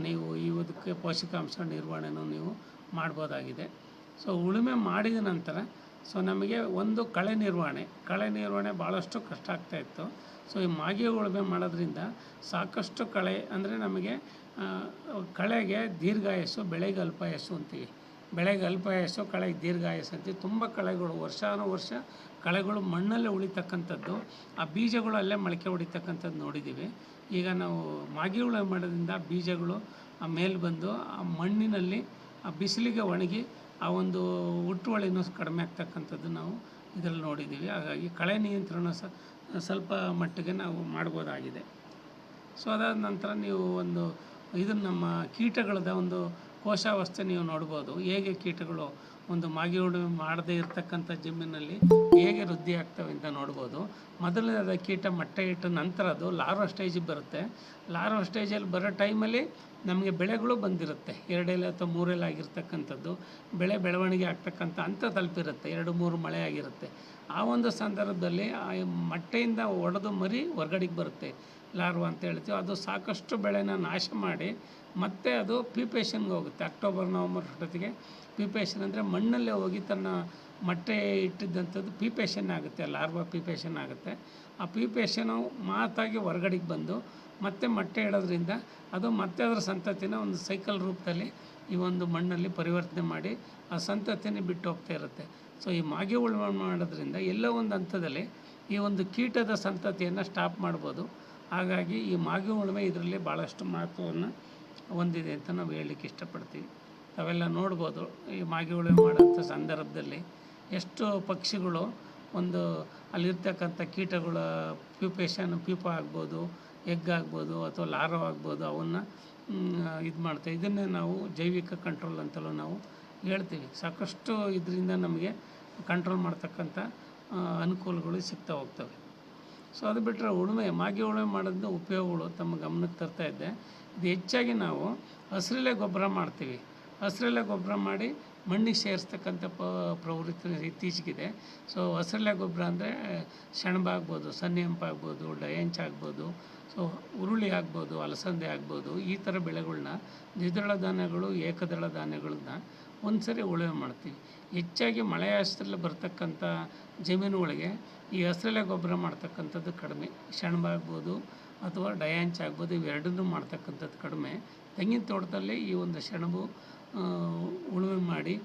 S1: ನೀವು ಇದಕ್ಕೆ ಪೋಷಕಾಂಶ ನಿರ್ವಹಣೆನೂ ನೀವು ಮಾಡ್ಬೋದಾಗಿದೆ. ಸೊ ಉಳುಮೆ ಮಾಡಿದ ನಂತರ ಸೊ ನಮಗೆ ಒಂದು ಕಳೆ ನಿರ್ವಹಣೆ ಕಳೆ ನಿರ್ವಹಣೆ ಭಾಳಷ್ಟು ಕಷ್ಟ ಆಗ್ತಾಯಿತ್ತು ಸೊ ಈ ಮಾಗಿ ಉಳುಮೆ ಮಾಡೋದ್ರಿಂದ ಸಾಕಷ್ಟು ಕಳೆ ಅಂದರೆ ನಮಗೆ ಕಳೆಗೆ ದೀರ್ಘಾಯಸ್ಸು ಬೆಳೆಗೆ ಅಲ್ಪಾಯಸ್ಸು ಅಂತೀವಿ. ಬೆಳೆಗೆ ಅಲ್ಪಾಯಸ್ಸು ಕಳೆಗೆ ದೀರ್ಘಾಯಸ್ಸು ಅಂತೀವಿ. ತುಂಬ ಕಳೆಗಳು, ವರ್ಷಾನುವರ್ಷ ಕಳೆಗಳು ಮಣ್ಣಲ್ಲೇ ಉಳಿತಕ್ಕಂಥದ್ದು. ಆ ಬೀಜಗಳು ಅಲ್ಲೇ ಮೊಳಕೆ ಹೊಡಿತಕ್ಕಂಥದ್ದು ನೋಡಿದ್ದೀವಿ. ಈಗ ನಾವು ಮಾಗಿ ಉಳುಮೆ ಮಾಡೋದ್ರಿಂದ ಬೀಜಗಳು ಆ ಮೇಲೆ ಬಂದು ಆ ಮಣ್ಣಿನಲ್ಲಿ ಆ ಬಿಸಿಲಿಗೆ ಒಣಗಿ ಆ ಒಂದು ಹುಟ್ಟುವಳಿನೂ ಕಡಿಮೆ ಆಗ್ತಕ್ಕಂಥದ್ದು ನಾವು ಇದರಲ್ಲಿ ನೋಡಿದ್ದೀವಿ. ಹಾಗಾಗಿ ಕಳೆ ನಿಯಂತ್ರಣ ಸ, ಸ್ವಲ್ಪ ಮಟ್ಟಿಗೆ ನಾವು ಮಾಡ್ಬೋದಾಗಿದೆ. ಸೊ ಅದಾದ ನಂತರ ನೀವು ಒಂದು, ಇದನ್ನು ನಮ್ಮ ಕೀಟಗಳದ ಒಂದು ಕೋಶಾವಸ್ಥೆ ನೀವು ನೋಡ್ಬೋದು. ಹೇಗೆ ಕೀಟಗಳು ಒಂದು ಮಾಗಿ ಉಳುಮೆ ಮಾಡದೇ ಇರತಕ್ಕಂಥ ಜಮೀನಲ್ಲಿ ಹೇಗೆ ವೃದ್ಧಿ ಆಗ್ತವೆ ಅಂತ ನೋಡ್ಬೋದು. ಮೊದಲನೇದ ಕೀಟ ಮೊಟ್ಟೆ ಇಟ್ಟ ನಂತರ ಅದು ಲಾರ್ವ ಸ್ಟೇಜಿಗೆ ಬರುತ್ತೆ. ಲಾರ್ವ ಸ್ಟೇಜಲ್ಲಿ ಬರೋ ಟೈಮಲ್ಲಿ ನಮಗೆ ಬೆಳೆಗಳು ಬಂದಿರುತ್ತೆ. ಎರಡೆಲೆ ಅಥವಾ ಮೂರೆಲೆ ಆಗಿರ್ತಕ್ಕಂಥದ್ದು. ಬೆಳೆ ಬೆಳವಣಿಗೆ ಆಗ್ತಕ್ಕಂಥ ಅಂತ ತಲುಪಿರುತ್ತೆ. ಎರಡು, ಮೂರು ಮಳೆ ಆಗಿರುತ್ತೆ. ಆ ಒಂದು ಸಂದರ್ಭದಲ್ಲಿ ಆ ಮೊಟ್ಟೆಯಿಂದ ಒಡೆದು ಮರಿ ಹೊರ್ಗಡೆಗೆ ಬರುತ್ತೆ. ಲಾರ್ವ ಅಂತ ಹೇಳ್ತೀವಿ. ಅದು ಸಾಕಷ್ಟು ಬೆಳೆನ ನಾಶ ಮಾಡಿ ಮತ್ತೆ ಅದು ಪ್ಯೂಪೇಷನ್ಗೆ ಹೋಗುತ್ತೆ. ಅಕ್ಟೋಬರ್, ನವಂಬರ್ ಅಷ್ಟೊತ್ತಿಗೆ ಪ್ಯೂಪೇಷನ್ ಅಂದರೆ ಮಣ್ಣಲ್ಲೇ ಹೋಗಿ ತನ್ನ ಮೊಟ್ಟೆ ಇಟ್ಟಿದ್ದಂಥದ್ದು ಪ್ಯೂಪೇಷನ್ ಆಗುತ್ತೆ, ಲಾರ್ವಾ ಪ್ಯೂಪೇಷನ್ ಆಗುತ್ತೆ. ಆ ಪ್ಯೂಪೇಷನು ಮಾತಾಗಿ ಹೊರಗಡೆಗೆ ಬಂದು ಮತ್ತೆ ಮೊಟ್ಟೆ ಇಡೋದ್ರಿಂದ ಅದು ಮತ್ತೆ ಅದರ ಸಂತತಿನ ಒಂದು ಸೈಕಲ್ ರೂಪದಲ್ಲಿ ಈ ಒಂದು ಮಣ್ಣಲ್ಲಿ ಪರಿವರ್ತನೆ ಮಾಡಿ ಆ ಸಂತತಿನೇ ಬಿಟ್ಟು ಹೋಗ್ತಾ ಇರುತ್ತೆ. ಸೊ ಈ ಮಾಗಿ ಉಳುಮೆ ಮಾಡೋದ್ರಿಂದ ಎಲ್ಲೋ ಒಂದು ಹಂತದಲ್ಲಿ ಈ ಒಂದು ಕೀಟದ ಸಂತತಿಯನ್ನು ಸ್ಟಾಪ್ ಮಾಡ್ಬೋದು. ಹಾಗಾಗಿ ಈ ಮಾಗಿ ಹುಣ್ಣಿಮೆ ಇದರಲ್ಲಿ ಭಾಳಷ್ಟು ಮಹತ್ವವನ್ನು ಹೊಂದಿದೆ ಅಂತ ನಾವು ಹೇಳಲಿಕ್ಕೆ ಇಷ್ಟಪಡ್ತೀವಿ. ತಾವೆಲ್ಲ ನೋಡ್ಬೋದು, ಈ ಮಾಗಿ ಹುಣ್ಣಿಮೆ ಮಾಡೋಂಥ ಸಂದರ್ಭದಲ್ಲಿ ಎಷ್ಟು ಪಕ್ಷಿಗಳು ಒಂದು ಅಲ್ಲಿರ್ತಕ್ಕಂಥ ಕೀಟಗಳ ಪ್ಯೂಪೇಷನ್ ಪ್ಯೂಪ ಆಗ್ಬೋದು, ಎಗ್ ಆಗ್ಬೋದು ಅಥವಾ ಲಾರೋ ಆಗ್ಬೋದು, ಅವನ್ನು ಇದು ಮಾಡ್ತೇವೆ. ಇದನ್ನೇ ನಾವು ಜೈವಿಕ ಕಂಟ್ರೋಲ್ ಅಂತಲೂ ನಾವು ಹೇಳ್ತೀವಿ. ಸಾಕಷ್ಟು ಇದರಿಂದ ನಮಗೆ ಕಂಟ್ರೋಲ್ ಮಾಡ್ತಕ್ಕಂಥ ಅನುಕೂಲಗಳು ಸಿಗ್ತಾ ಹೋಗ್ತವೆ. ಸೊ ಅದು ಬಿಟ್ಟರೆ ಉಳುಮೆ, ಮಾಗಿ ಉಳುಮೆ ಮಾಡೋದ್ರಿಂದ ಉಪಯೋಗಗಳು ತಮ್ಮ ಗಮನಕ್ಕೆ ತರ್ತಾ ಇದ್ದೆ. ಇದು ಹೆಚ್ಚಾಗಿ ನಾವು ಹಸಿರೆಲೆ ಗೊಬ್ಬರ ಮಾಡ್ತೀವಿ. ಹಸಿರೆಲೆ ಗೊಬ್ಬರ ಮಾಡಿ ಮಣ್ಣಿಗೆ ಸೇರಿಸ್ತಕ್ಕಂಥ ಪ, ಪ್ರವೃತ್ತಿ ಇತ್ತೀಚೆಗಿದೆ. ಸೊ ಹಸಿರೆಲೆ ಗೊಬ್ಬರ ಅಂದರೆ ಸೆಣಬ ಆಗ್ಬೋದು ಸನ್ನೆಂಪು ಆಗ್ಬೋದು, ಡಯಂಚ್ ಆಗ್ಬೋದು, ಸೊ ಹುರುಳಿ ಆಗ್ಬೋದು, ಅಲಸಂದೆ ಆಗ್ಬೋದು, ಈ ಥರ ಬೆಳೆಗಳನ್ನ ದ್ವಿದಳ ಧಾನ್ಯಗಳು, ಏಕದಳ ಧಾನ್ಯಗಳನ್ನ ಒಂದು ಸರಿ ಉಳುಮೆ ಮಾಡ್ತೀವಿ. ಹೆಚ್ಚಾಗಿ ಮಳೆಯಾಶ್ರದಲ್ಲಿ ಬರ್ತಕ್ಕಂಥ ಜಮೀನುಗಳಿಗೆ ಈ ಹಸಿರೆಲೆ ಗೊಬ್ಬರ ಮಾಡ್ತಕ್ಕಂಥದ್ದು ಕಡಿಮೆ. ಸೆಣಬ ಆಗ್ಬೋದು ಅಥವಾ ಡಯಾಂಚ್ ಆಗ್ಬೋದು ಇವೆರಡನ್ನೂ ಮಾಡ್ತಕ್ಕಂಥದ್ದು ಕಡಿಮೆ. ತೆಂಗಿನ ತೋಟದಲ್ಲಿ ಈ ಒಂದು ಸೆಣಬು ಉಳುಮೆ ಮಾಡಿ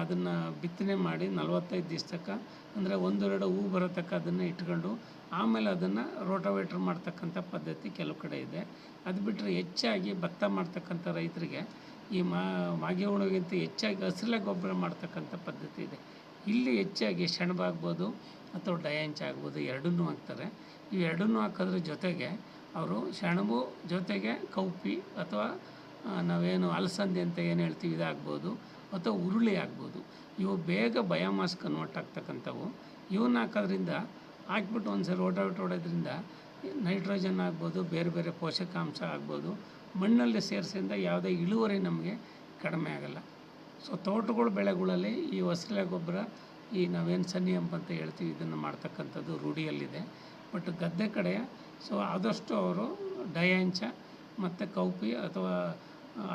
S1: ಅದನ್ನು ಬಿತ್ತನೆ ಮಾಡಿ ನಲವತ್ತೈದು ದಿವ್ಸಕ್ಕೆ ಅಂದರೆ ಒಂದೆರಡು ಹೂ ಬರೋ ತನಕ ಅದನ್ನು ಇಟ್ಕೊಂಡು ಆಮೇಲೆ ಅದನ್ನು ರೋಟೋವೇಟ್ರ್ ಮಾಡ್ತಕ್ಕಂಥ ಪದ್ಧತಿ ಕೆಲವು ಕಡೆ ಇದೆ. ಅದು ಬಿಟ್ಟರೆ ಹೆಚ್ಚಾಗಿ ಭತ್ತ ಮಾಡ್ತಕ್ಕಂಥ ರೈತರಿಗೆ ಈ ಮಾಗಿ ಉಳುವಿಗಿಂತ ಹೆಚ್ಚಾಗಿ ಹಸಿರೆಲೆ ಗೊಬ್ಬರ ಮಾಡ್ತಕ್ಕಂಥ ಪದ್ಧತಿ ಇದೆ. ಇಲ್ಲಿ ಹೆಚ್ಚಾಗಿ ಸೆಣಬ ಆಗ್ಬೋದು ಅಥವಾ ಡಯಾಂಚ್ ಆಗ್ಬೋದು, ಎರಡನ್ನೂ ಹಾಕ್ತಾರೆ. ಈ ಎರಡನ್ನೂ ಹಾಕೋದ್ರ ಜೊತೆಗೆ ಅವರು ಸೆಣಬು ಜೊತೆಗೆ ಕೌಪಿ ಅಥವಾ ನಾವೇನು ಅಲಸಂದಿ ಅಂತ ಏನು ಹೇಳ್ತೀವಿ, ಇದಾಗ್ಬೋದು, ಅಥವಾ ಉರುಳಿ ಆಗ್ಬೋದು. ಇವು ಬೇಗ ಬಯೋಮಾಸ್ ಕನ್ವರ್ಟ್ ಆಗ್ತಕ್ಕಂಥವು. ಇವನ್ನ ಹಾಕೋದ್ರಿಂದ ಹಾಕ್ಬಿಟ್ಟು ಒಂದು ಸರಿ ರೋಟಾವೇಟ್ ಹೊಡೋದ್ರಿಂದ ನೈಟ್ರೋಜನ್ ಆಗ್ಬೋದು, ಬೇರೆ ಬೇರೆ ಪೋಷಕಾಂಶ ಆಗ್ಬೋದು, ಮಣ್ಣಲ್ಲಿ ಸೇರಿಸಿಂದ ಯಾವುದೇ ಇಳುವರಿ ನಮಗೆ ಕಡಿಮೆ ಆಗಲ್ಲ. ಸೊ, ತೋಟಗಳು, ಬೆಳೆಗಳಲ್ಲಿ ಈ ಹೊಸಲೆ ಗೊಬ್ಬರ ಈ ನಾವೇನು ಸನ್ನಿ ಅಂತ ಹೇಳ್ತೀವಿ, ಇದನ್ನು ಮಾಡ್ತಕ್ಕಂಥದ್ದು ರೂಢಿಯಲ್ಲಿದೆ. ಬಟ್ ಗದ್ದೆ ಕಡೆ, ಸೊ ಆದಷ್ಟು ಅವರು ಡಯಾಂಚ ಮತ್ತು ಕೌಪಿ ಅಥವಾ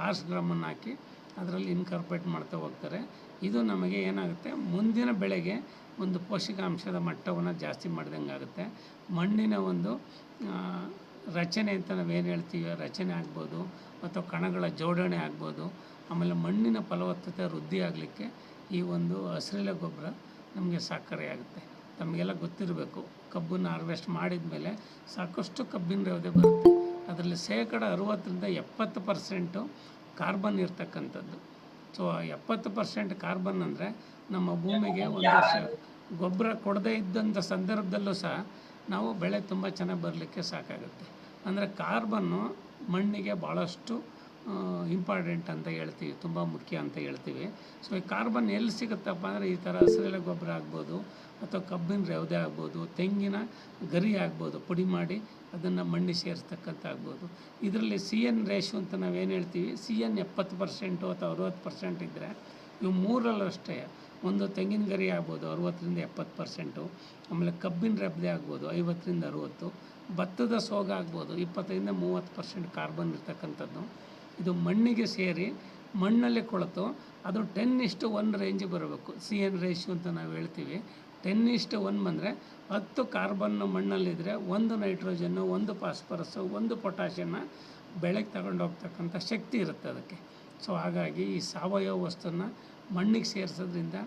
S1: ಆರ್ಸ್ ಗ್ರಾಮನ್ನು ಹಾಕಿ ಅದರಲ್ಲಿ ಇನ್ಕಾರ್ಪೊರೇಟ್ ಮಾಡ್ತಾ ಹೋಗ್ತಾರೆ. ಇದು ನಮಗೆ ಏನಾಗುತ್ತೆ, ಮುಂದಿನ ಬೆಳೆಗೆ ಒಂದು ಪೋಷಕಾಂಶದ ಮಟ್ಟವನ್ನು ಜಾಸ್ತಿ ಮಾಡ್ದಂಗೆ ಆಗುತ್ತೆ. ಮಣ್ಣಿನ ಒಂದು ರಚನೆ ಅಂತ ನಾವೇನು ಹೇಳ್ತೀವಿ, ರಚನೆ ಆಗ್ಬೋದು, ಅಥವಾ ಕಣಗಳ ಜೋಡಣೆ ಆಗ್ಬೋದು, ಆಮೇಲೆ ಮಣ್ಣಿನ ಫಲವತ್ತತೆ ವೃದ್ಧಿ ಆಗಲಿಕ್ಕೆ ಈ ಒಂದು ಹಸಿರೆಲೆ ಗೊಬ್ಬರ ನಮಗೆ ಸಹಕಾರಿಯಾಗುತ್ತೆ ತಮಗೆಲ್ಲ ಗೊತ್ತಿರಬೇಕು. ಕಬ್ಬನ್ನು ಹಾರ್ವೆಸ್ಟ್ ಮಾಡಿದ ಮೇಲೆ ಸಾಕಷ್ಟು ಕಬ್ಬಿನ ರವದೆ ಬರುತ್ತೆ. ಅದರಲ್ಲಿ ಶೇಕಡ ಅರುವತ್ತರಿಂದ ಎಪ್ಪತ್ತು ಪರ್ಸೆಂಟು ಕಾರ್ಬನ್ ಇರ್ತಕ್ಕಂಥದ್ದು. ಸೊ ಎಪ್ಪತ್ತು ಪರ್ಸೆಂಟ್ ಕಾರ್ಬನ್ ಅಂದರೆ ನಮ್ಮ ಭೂಮಿಗೆ ಒಂದು ಗೊಬ್ಬರ ಕೊಡದೇ ಇದ್ದಂಥ ಸಂದರ್ಭದಲ್ಲೂ ಸಹ ನಾವು ಬೆಳೆ ತುಂಬ ಚೆನ್ನಾಗಿ ಬರಲಿಕ್ಕೆ ಸಾಕಾಗುತ್ತೆ. ಅಂದರೆ ಕಾರ್ಬನ್ನು ಮಣ್ಣಿಗೆ ಭಾಳಷ್ಟು ಇಂಪಾರ್ಟೆಂಟ್ ಅಂತ ಹೇಳ್ತೀವಿ, ತುಂಬ ಮುಖ್ಯ ಅಂತ ಹೇಳ್ತೀವಿ. ಸೊ ಈ ಕಾರ್ಬನ್ ಎಲ್ಲಿ ಸಿಗುತ್ತಪ್ಪ ಅಂದರೆ ಈ ಥರ ಹಸಿರೆಲೆ ಗೊಬ್ಬರ ಆಗ್ಬೋದು, ಅಥವಾ ಕಬ್ಬಿನ ರವದೆ ಆಗ್ಬೋದು, ತೆಂಗಿನ ಗರಿ ಆಗ್ಬೋದು, ಪುಡಿ ಮಾಡಿ ಅದನ್ನು ಮಣ್ಣಿಗೆ ಸೇರಿಸ್ತಕ್ಕಂಥ ಆಗ್ಬೋದು. ಇದರಲ್ಲಿ ಸಿ ಎನ್ ರೇಷು ಅಂತ ನಾವೇನು ಹೇಳ್ತೀವಿ? ಸಿ ಎನ್ ಎಪ್ಪತ್ತು ಪರ್ಸೆಂಟು ಅಥವಾ ಅರುವತ್ತು ಪರ್ಸೆಂಟ್ ಇದ್ದರೆ ಇವು ಮೂರಲ್ಲಷ್ಟೇ ಒಂದು ತೆಂಗಿನ ಗರಿ ಆಗ್ಬೋದು, ಅರುವತ್ತರಿಂದ ಎಪ್ಪತ್ತು ಪರ್ಸೆಂಟು ಆಮೇಲೆ ಕಬ್ಬಿನ ರಬ್ದೆ ಆಗ್ಬೋದು, ಐವತ್ತರಿಂದ ಅರುವತ್ತು. ಭತ್ತದ ಸೋಗ ಆಗ್ಬೋದು, ಇಪ್ಪತ್ತರಿಂದ ಮೂವತ್ತು ಪರ್ಸೆಂಟ್ ಕಾರ್ಬನ್ ಇರ್ತಕ್ಕಂಥದ್ದು. ಇದು ಮಣ್ಣಿಗೆ ಸೇರಿ ಮಣ್ಣಲ್ಲಿ ಕೊಳೆತು. ಅದು ಟೆನ್ ಇಷ್ಟು ಒನ್ ರೇಂಜ್ ಬರಬೇಕು. ಸಿ ಎನ್ ರೇಷು ಅಂತ ನಾವು ಹೇಳ್ತೀವಿ. ಟೆನ್ ಇಷ್ಟು ಒನ್ ಬಂದರೆ ಹತ್ತು ಕಾರ್ಬನ್ನು ಮಣ್ಣಲ್ಲಿದ್ದರೆ ಒಂದು ನೈಟ್ರೋಜನ್ನು ಒಂದು ಫಾಸ್ಫರಸ್ಸು ಒಂದು ಪೊಟ್ಯಾಷಿಯನ್ನು ಬೆಳೆಗೆ ತಗೊಂಡು ಹೋಗ್ತಕ್ಕಂಥ ಶಕ್ತಿ ಇರುತ್ತೆ ಅದಕ್ಕೆ. ಸೊ ಹಾಗಾಗಿ ಈ ಸಾವಯವ ವಸ್ತುನ ಮಣ್ಣಿಗೆ ಸೇರಿಸೋದ್ರಿಂದ